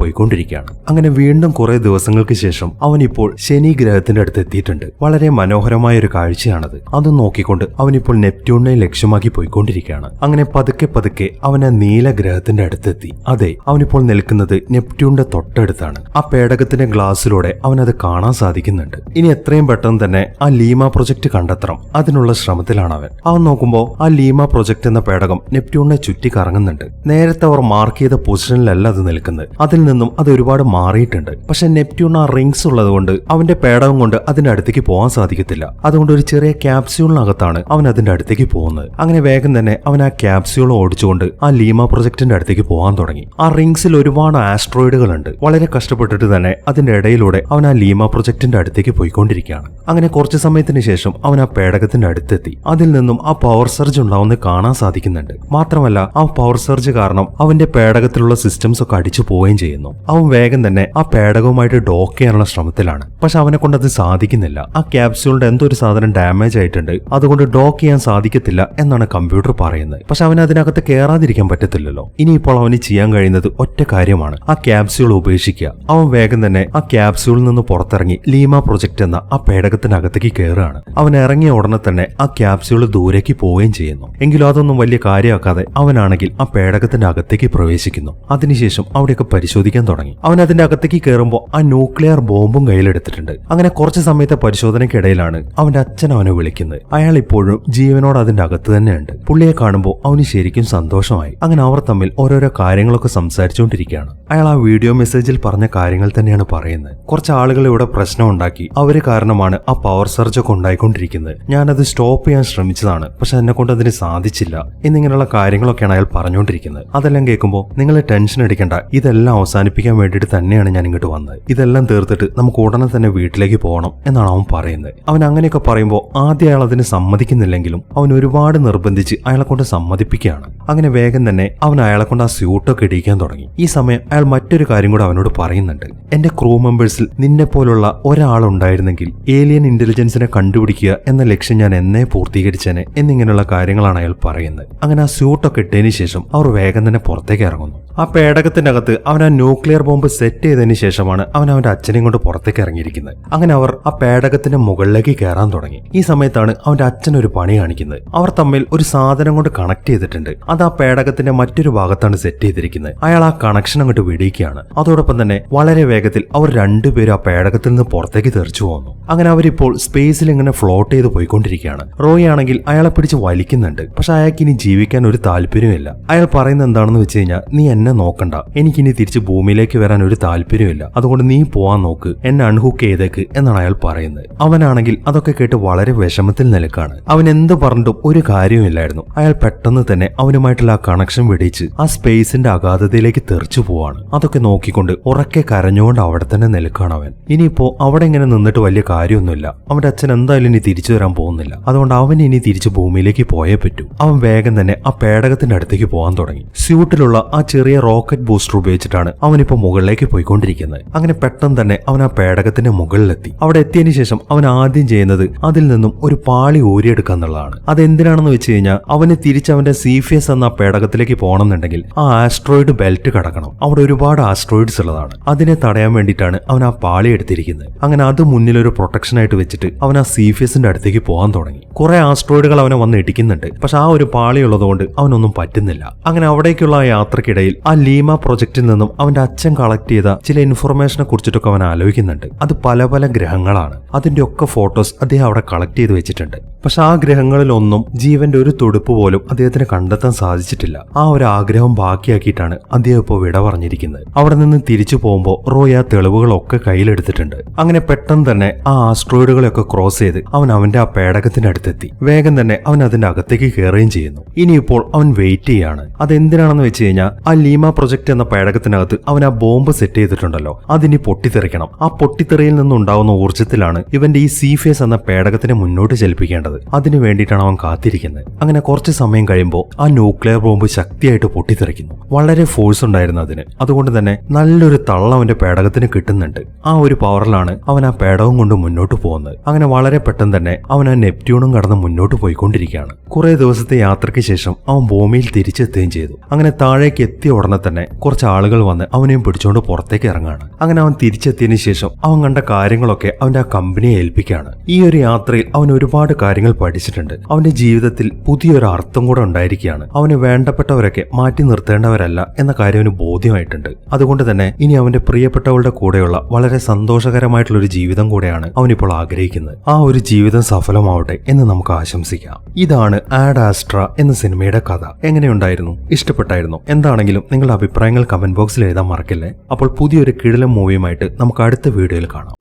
പോയിക്കൊണ്ടിരിക്കുകയാണ് അങ്ങനെ വീണ്ടും കുറെ ദിവസങ്ങൾക്ക് ശേഷം അവൻ ഇപ്പോൾ ശനി ഗ്രഹത്തിന്റെ അടുത്ത് എത്തിയിട്ടുണ്ട്. വളരെ മനോഹരമായ ഒരു കാഴ്ചയാണത്. അത് നോക്കിക്കൊണ്ട് അവനിപ്പോൾ നെപ്റ്റ്യൂണിനെ ലക്ഷ്യമാക്കി പോയിക്കൊണ്ടിരിക്കുകയാണ്. അങ്ങനെ പതുക്കെ പതുക്കെ അവൻ ആ നീല ഗ്രഹത്തിന്റെ അടുത്തെത്തി. അതെ അവനിപ്പോൾ നിൽക്കുന്നത് നെപ്റ്റ്യൂണിന്റെ തൊട്ടടുത്താണ്. ആ പേടകത്തിന്റെ ഗ്ലാസ്സിലൂടെ അവനത് കാണാൻ സാധിക്കുന്നുണ്ട്. ഇനി എത്രയും പെട്ടെന്ന് തന്നെ ആ ലീമ പ്രൊജക്ട് കണ്ടെത്തണം. അതിനുള്ള ശ്രമത്തിലാണ് അവൻ. അവൻ നോക്കുമ്പോൾ ആ ലീമ പ്രൊജക്ട് എന്ന പേടകം നെപ്റ്റ്യൂണിനെ ചുറ്റി കറങ്ങുന്നുണ്ട് നേരത്തെ അവർ മാർക്ക് ചെയ്ത പൊസിഷനിലല്ല അത് നിൽക്കുന്നത്. അതിൽ നിന്നും അത് ഒരുപാട് മാറിയിട്ടുണ്ട്. പക്ഷെ നെപ്റ്റ്യൂൺ ആ റിങ്സ് ഉള്ളതുകൊണ്ട് അവന്റെ പേടകം കൊണ്ട് അതിന്റെ അടുത്തേക്ക് പോകാൻ സാധിക്കത്തില്ല. അതുകൊണ്ട് ഒരു ചെറിയ ക്യാപ്സ്യൂളിനകത്താണ് അവൻ അതിന്റെ അടുത്തേക്ക് പോകുന്നത്. അങ്ങനെ വേഗം തന്നെ അവൻ ആ ക്യാപ്സ്യൂൾ ഓടിച്ചുകൊണ്ട് ആ ലീമ പ്രൊജക്ടിന്റെ അടുത്തേക്ക് പോകാൻ തുടങ്ങി. ആ റിങ്സിൽ ഒരുപാട് ആസ്ട്രോയിഡുകൾ ഉണ്ട് വളരെ കഷ്ടപ്പെട്ടിട്ട് തന്നെ അതിന്റെ ഇടയിലൂടെ അവൻ ആ ലീമ പ്രൊജക്ടിന്റെ അടുത്തേക്ക് പോയിക്കൊണ്ടിരിക്കുകയാണ്. അങ്ങനെ കുറച്ച് സമയത്തിന് ശേഷം അവൻ ആ പേടകത്തിന്റെ അടുത്തെത്തി. അതിൽ നിന്നും ആ പവർ സർജ് ഉണ്ടാവുന്നത് കാണാൻ സാധിക്കുന്നുണ്ട്. മാത്രമല്ല ആ പവർ സർജ് കാരണം അവന്റെ പേടകത്തിലുള്ള സിസ്റ്റംസ് ഒക്കെ അടിച്ചു പോവുകയും ചെയ്യുന്നു. അവൻ വേഗം തന്നെ ആ പേടകവുമായിട്ട് ഡോക്ക് ചെയ്യാനുള്ള ശ്രമത്തിലാണ്. പക്ഷെ അവനെ കൊണ്ട് അത് സാധിക്കുന്നില്ല. ആ ക്യാപ്സ്യൂളിന്റെ എന്തൊരു സാധനം ഡാമേജ് ആയിട്ടുണ്ട് അതുകൊണ്ട് ഡോക്ക് ചെയ്യാൻ സാധിക്കത്തില്ല എന്നാണ് കമ്പ്യൂട്ടർ പറയുന്നത്. പക്ഷെ അവന് അതിനകത്ത് കയറാതിരിക്കാൻ പറ്റത്തില്ലല്ലോ. ഇനിയിപ്പോൾ അവന് ചെയ്യാൻ കഴിയുന്നത് ഒറ്റ കാര്യമാണ്. ആ ക്യാപ്സ്യൂൾ ഉപേക്ഷിക്കുക. അവൻ വേഗം തന്നെ ആ ക്യാപ്സ്യൂളിൽ നിന്ന് പുറത്തിറങ്ങി ലീമ പ്രൊജക്ട് എന്ന ആ പേടകത്തിനകത്തേക്ക് കയറുകയാണ് അവൻ ഇറങ്ങിയ ഉടനെ തന്നെ ആ ക്യാപ്സ്യൂൾ ദൂരേക്ക് പോവുകയും ചെയ്യുന്നു. എങ്കിലും അതൊന്നും വലിയ കാര്യമാക്കാതെ അവനാണെങ്കിൽ ആ പേടകത്തിന്റെ അകത്തേക്ക് പ്രവേശിക്കുന്നു. അതിനുശേഷം അവിടെയൊക്കെ പരിശോധിക്കാൻ തുടങ്ങി. അവൻ അതിന്റെ അകത്തേക്ക് കയറുമ്പോൾ ആ ന്യൂക്ലിയർ ബോംബും കയ്യിലെടുത്തിട്ടുണ്ട്. അങ്ങനെ കുറച്ച് സമയത്തെ പരിശോധനയ്ക്കിടയിലാണ് അവന്റെ അച്ഛൻ അവനെ വിളിക്കുന്നത്. അയാൾ ഇപ്പോഴും ജീവനോട് അതിന്റെ അകത്ത് തന്നെയുണ്ട്. പുള്ളിയെ കാണുമ്പോൾ അവന് ശരിക്കും സന്തോഷമായി. അങ്ങനെ അവർ തമ്മിൽ ഓരോരോ കാര്യങ്ങളൊക്കെ സംസാരിച്ചുകൊണ്ടിരിക്കുകയാണ്. അയാൾ ആ വീഡിയോ മെസ്സേജിൽ പറഞ്ഞ കാര്യങ്ങൾ തന്നെയാണ് പറയുന്നത്. കുറച്ച് ആളുകൾ ഇവിടെ പ്രശ്നം ഉണ്ടാക്കി. അവർ കാരണമാണ് ആ പവർ സർജ് ഒക്കെ ഉണ്ടായിക്കൊണ്ടിരിക്കുന്നത്. ഞാനത് സ്റ്റോപ്പ് ചെയ്യാൻ ശ്രമിച്ചതാണ്. പക്ഷെ എന്നെ കൊണ്ട് അതിന് സാധിച്ചില്ല. എന്നിങ്ങനെയുള്ള കാര്യങ്ങളൊക്കെയാണ് അയാൾ പറഞ്ഞുകൊണ്ടിരിക്കുന്നത്. അതെല്ലാം കേൾക്കുമ്പോൾ നിങ്ങൾ ടെൻഷൻ അടിക്കേണ്ട. ഇതെല്ലാം അവസാനിപ്പിക്കാൻ വേണ്ടിയിട്ട് തന്നെയാണ് ഞാൻ ഇങ്ങോട്ട് വന്നത്. ഇതെല്ലാം തീർത്തിട്ട് നമുക്ക് ഉടനെ തന്നെ വീട്ടിലേക്ക് പോകണം എന്നാണ് അവൻ പറയുന്നത്. അവൻ അങ്ങനെയൊക്കെ പറയുമ്പോൾ ആദ്യം അയാൾ അതിന് സമ്മതിക്കുന്നില്ലെങ്കിലും അവൻ ഒരുപാട് നിർബന്ധിച്ച് അയാളെ കൊണ്ട് സമ്മതിപ്പിക്കുകയാണ്. അങ്ങനെ വേഗം തന്നെ അവൻ അയാളെ കൊണ്ട് ആ സ്യൂട്ടൊക്കെ ഇടിക്കാൻ തുടങ്ങി. ഈ സമയം അയാൾ മറ്റൊരു കാര്യം കൂടെ അവനോട് പറയുന്നുണ്ട്. എന്റെ ക്രൂ മെമ്പേഴ്സിൽ നിന്നെ പോലുള്ള ഒരാളുണ്ടായിരുന്നെങ്കിൽ ഏലിയൻ ഇന്റലിജൻസിനെ കണ്ടുപിടിക്കുക എന്ന ലക്ഷ്യം ഞാൻ എന്നേ പൂർത്തീകരിച്ചേനെ എന്നിങ്ങനെയുള്ള കാര്യങ്ങളാണ് അയാൾ പറയുന്നത്. അങ്ങനെ ആ സ്യൂട്ടൊക്കെ ഇട്ടതിന് ശേഷം അവർ വേഗം തന്നെ പുറത്തേക്ക് ഇറങ്ങുന്നു. ആ പേടകത്തിനകത്ത് അവൻ ആ ന്യൂക്ലിയർ ബോംബ് സെറ്റ് ചെയ്തതിന് ശേഷമാണ് അവൻ അവന്റെ അച്ഛനെയും കൊണ്ട് പുറത്തേക്ക് ഇറങ്ങിയിരിക്കുന്നത്. അങ്ങനെ അവർ ആ പേടകത്തിന്റെ മുകളിലേക്ക് കയറാൻ തുടങ്ങി. ഈ സമയത്താണ് അവന്റെ അച്ഛൻ ഒരു പണി കാണിക്കുന്നത്. അവർ തമ്മിൽ ഒരു സാധനം കൊണ്ട് കണക്ട് ചെയ്തിട്ടുണ്ട്. അത് ആ പേടകത്തിന്റെ മറ്റൊരു ഭാഗത്താണ് സെറ്റ് ചെയ്തിരിക്കുന്നത്. അയാൾ ആ കണക്ഷൻ അങ്ങോട്ട് വിടിയിക്കുകയാണ് അതോടൊപ്പം തന്നെ വളരെ വേഗത്തിൽ അവർ രണ്ടുപേരും ആ പേടകത്തിൽ നിന്ന് പുറത്തേക്ക് തെറിച്ചു പോകുന്നു അങ്ങനെ അവരിപ്പോൾ സ്പേസിൽ ഇങ്ങനെ ഫ്ലോട്ട് ചെയ്ത് പോയിക്കൊണ്ടിരിക്കുകയാണ്. റോയ് ആണെങ്കിൽ അയാളെ പിടിച്ച് വലിക്കുന്നുണ്ട്. പക്ഷെ അയാൾക്ക് ഇനി ജീവിക്കാൻ ഒരു താല്പര്യമില്ല അയാൾ പറയുന്നത് എന്താണെന്ന് വെച്ച് കഴിഞ്ഞാൽ നീ എന്നെ നോക്കണ്ട. എനിക്കിനി തിരിച്ച് ഭൂമിയിലേക്ക് വരാൻ ഒരു താല്പര്യമില്ല അതുകൊണ്ട് നീ പോവാൻ നോക്ക്. എന്നെ അൺഹുക്ക് ചെയ്തേക്ക് എന്നാണ് അയാൾ പറയുന്നത്. അവനാണെങ്കിൽ അതൊക്കെ കേട്ട് വളരെ വിഷമത്തിൽ നിലക്കാണ് അവൻ എന്ത് പറഞ്ഞിട്ടും ഒരു കാര്യമില്ലായിരുന്നു അയാൾ പെട്ടെന്ന് തന്നെ അവനുമായിട്ടുള്ള ആ കണക്ഷൻ വെടിച്ച് ആ സ്പേസിന്റെ അഗാധതയിലേക്ക് തെറിച്ചു പോവാണ്. അതൊക്കെ നോക്കിക്കൊണ്ട് ഉറക്കെ കരഞ്ഞുകൊണ്ട് അവിടെ തന്നെ നിൽക്കുകയാണ് അവൻ. ഇനിയിപ്പോ അവിടെ ഇങ്ങനെ നിന്നിട്ട് വലിയ കാര്യമൊന്നുമില്ല. അവന്റെ അച്ഛൻ എന്തായാലും ഇനി തിരിച്ചു വരാൻ പോകുന്നില്ല. അതുകൊണ്ട് അവൻ ഇനി തിരിച്ചു ഭൂമിയിലേക്ക് പോയേ പറ്റൂ. അവൻ വേഗം തന്നെ ആ പേടകത്തിന്റെ അടുത്തേക്ക് പോകാൻ തുടങ്ങി. സ്യൂട്ടിലുള്ള ആ ചെറിയ റോക്കറ്റ് ബൂസ്റ്റർ ഉപയോഗിച്ചിട്ടാണ് അവനിപ്പോ മുകളിലേക്ക് പോയിക്കൊണ്ടിരിക്കുന്നത്. അങ്ങനെ പെട്ടെന്ന് തന്നെ അവൻ ആ പേടകത്തിന്റെ മുകളിലെത്തി. അവിടെ എത്തിയതിനു ശേഷം അവൻ ആദ്യം ചെയ്യുന്നത് അതിൽ നിന്നും ഒരു പാളി ഊരിയെടുക്കുക എന്നുള്ളതാണ്. അതെന്തിനാണെന്ന് വെച്ച് കഴിഞ്ഞാൽ അവന് തിരിച്ച് അവന്റെ സീഫിയസ് എന്ന പേടകത്തിലേക്ക് പോകണമെന്നുണ്ടെങ്കിൽ ആ ആസ്ട്രോയിഡ് ബെൽറ്റ് കടക്കണം. അവിടെ ഒരുപാട് ആസ്ട്രോയിഡ്സ് ഉള്ളതാണ്. അതിനെ തടയാൻ വേണ്ടിയിട്ടാണ് അവൻ ആ പാളി എടുത്തിരിക്കുന്നത്. അങ്ങനെ അത് മുന്നിൽ ഒരു പ്രൊട്ടക്ഷൻ ആയിട്ട് വെച്ചിട്ട് അവൻ ആ സീഫിയസിന്റെ അടുത്തേക്ക് പോകാൻ തുടങ്ങി. കുറെ ആസ്ട്രോയിഡുകൾ അവനെ വന്ന് ഇടിക്കുന്നുണ്ട്. പക്ഷെ ആ ഒരു പാളി ഉള്ളതുകൊണ്ട് അവനൊന്നും പറ്റുന്നില്ല. അങ്ങനെ അവിടേക്കുള്ള യാത്രക്കിടയിൽ ആ ലീമ പ്രൊജക്റ്റിൽ നിന്നും അവന്റെ അച്ഛൻ കളക്ട് ചെയ്ത ചില ഇൻഫർമേഷനെ കുറിച്ചിട്ടൊക്കെ അവൻ ആലോചിക്കുന്നുണ്ട്. അത് പല പല ഗ്രഹങ്ങളാണ്. അതിന്റെ ഒക്കെ ഫോട്ടോസ് അദ്ദേഹം അവിടെ കളക്ട് ചെയ്ത് വെച്ചിട്ടുണ്ട്. പക്ഷെ ആ ഗ്രഹങ്ങളിലൊന്നും ജീവന്റെ ഒരു തുടുപ്പ് പോലും അദ്ദേഹത്തിന് കണ്ടെത്താൻ സാധിച്ചിട്ടില്ല. ആ ഒരു ആഗ്രഹം ബാക്കിയാക്കിയിട്ടാണ് അദ്ദേഹം ഇപ്പോൾ വിട പറഞ്ഞിരിക്കുന്നത്. അവിടെ നിന്ന് തിരിച്ചു പോകുമ്പോൾ റോയ് ആ തെളിവുകളൊക്കെ കയ്യിലെടുത്തിട്ടുണ്ട്. അങ്ങനെ പെട്ടെന്ന് തന്നെ ആ ആസ്ട്രോയിഡുകളെയൊക്കെ ക്രോസ് ചെയ്ത് അവൻ അവന്റെ ആ പേടകത്തിനടുത്തെത്തി വേഗം തന്നെ അവൻ അതിന്റെ അകത്തേക്ക് കയറുകയും ചെയ്യുന്നു. ഇനിയിപ്പോൾ അവൻ വെയിറ്റ് ചെയ്യാണ്. അതെന്തിനാണെന്ന് വെച്ച് കഴിഞ്ഞാൽ ആ ലീമ പ്രൊജക്ട് എന്ന പേടകത്തിനകത്ത് അവൻ ആ ബോംബ് സെറ്റ് ചെയ്തിട്ടുണ്ടല്ലോ. അതിനി പൊട്ടിത്തെറിക്കണം. ആ പൊട്ടിത്തെറിയിൽ നിന്നുണ്ടാവുന്ന ഊർജത്തിലാണ് ഇവന്റെ ഈ സീഫേസ് എന്ന പേടകത്തിനെ മുന്നോട്ട് ചലിപ്പിക്കേണ്ടത്. അതിനു വേണ്ടിയിട്ടാണ് അവൻ കാത്തിരിക്കുന്നത്. അങ്ങനെ കുറച്ച് സമയം കഴിയുമ്പോൾ ആ ന്യൂക്ലിയർ ബോംബ് ശക്തിയായിട്ട് പൊട്ടിത്തെറിക്കുന്നു. വളരെ ഫോഴ്സ് ഉണ്ടായിരുന്നു അതിന്. അതുകൊണ്ട് തന്നെ നല്ലൊരു തള്ള അവന്റെ പേടകത്തിന് കിട്ടുന്നുണ്ട്. ആ ഒരു പവറിലാണ് അവൻ ആ പേടകം കൊണ്ട് മുന്നോട്ട് പോകുന്നത്. അങ്ങനെ വളരെ പെട്ടെന്ന് തന്നെ അവൻ ആ നെപ്റ്റ്യൂണും കടന്ന് മുന്നോട്ട് പോയിക്കൊണ്ടിരിക്കുകയാണ്. കുറെ ദിവസത്തെ യാത്രയ്ക്ക് ശേഷം അവൻ ഭൂമിയിൽ തിരിച്ചെത്തുകയും ചെയ്തു. അങ്ങനെ താഴേക്ക് എത്തിയ ഉടനെ തന്നെ കുറച്ച് ആളുകൾ വന്ന് അവനെയും പിടിച്ചുകൊണ്ട് പുറത്തേക്ക് ഇറങ്ങാണ്. അങ്ങനെ അവൻ തിരിച്ചെത്തിയതിനു ശേഷം അവൻ കണ്ട കാര്യങ്ങളൊക്കെ അവന്റെ ആ കമ്പനിയെ ഏൽപ്പിക്കുകയാണ്. ഈ ഒരു യാത്രയിൽ അവൻ ഒരുപാട് കാര്യങ്ങൾ പഠിച്ചിട്ടുണ്ട്. അവന്റെ ജീവിതത്തിൽ പുതിയൊരു അർത്ഥം കൂടെ ഉണ്ടായിരിക്കുകയാണ്. അവന് വേണ്ടപ്പെട്ടവരൊക്കെ മാറ്റി നിർത്തേണ്ടവരല്ല എന്ന കാര്യം അവന് ബോധ്യമായിട്ടുണ്ട്. അതുകൊണ്ട് തന്നെ ഇനി അവന്റെ പ്രിയപ്പെട്ടവളുടെ കൂടെയുള്ള വളരെ സന്തോഷകരമായിട്ടുള്ള ഒരു ജീവിതം കൂടെയാണ് അവനിപ്പോൾ ആഗ്രഹിക്കുന്നത്. ആ ഒരു ജീവിതം സഫലമാവട്ടെ എന്ന് നമുക്ക് ആശംസിക്കാം. ഇതാണ് ആഡ് ആസ്ട്ര എന്ന സിനിമയുടെ കഥ. എങ്ങനെയുണ്ടായിരുന്നു? ഇഷ്ടപ്പെട്ടായിരുന്നു? എന്താണെങ്കിലും നിങ്ങളുടെ അഭിപ്രായങ്ങൾ കമന്റ് ബോക്സിൽ എഴുതാൻ മറക്കില്ലേ? അപ്പോൾ പുതിയൊരു കിടിലം മൂവിയുമായിട്ട് നമുക്ക് അടുത്ത വീഡിയോയിൽ കാണാം.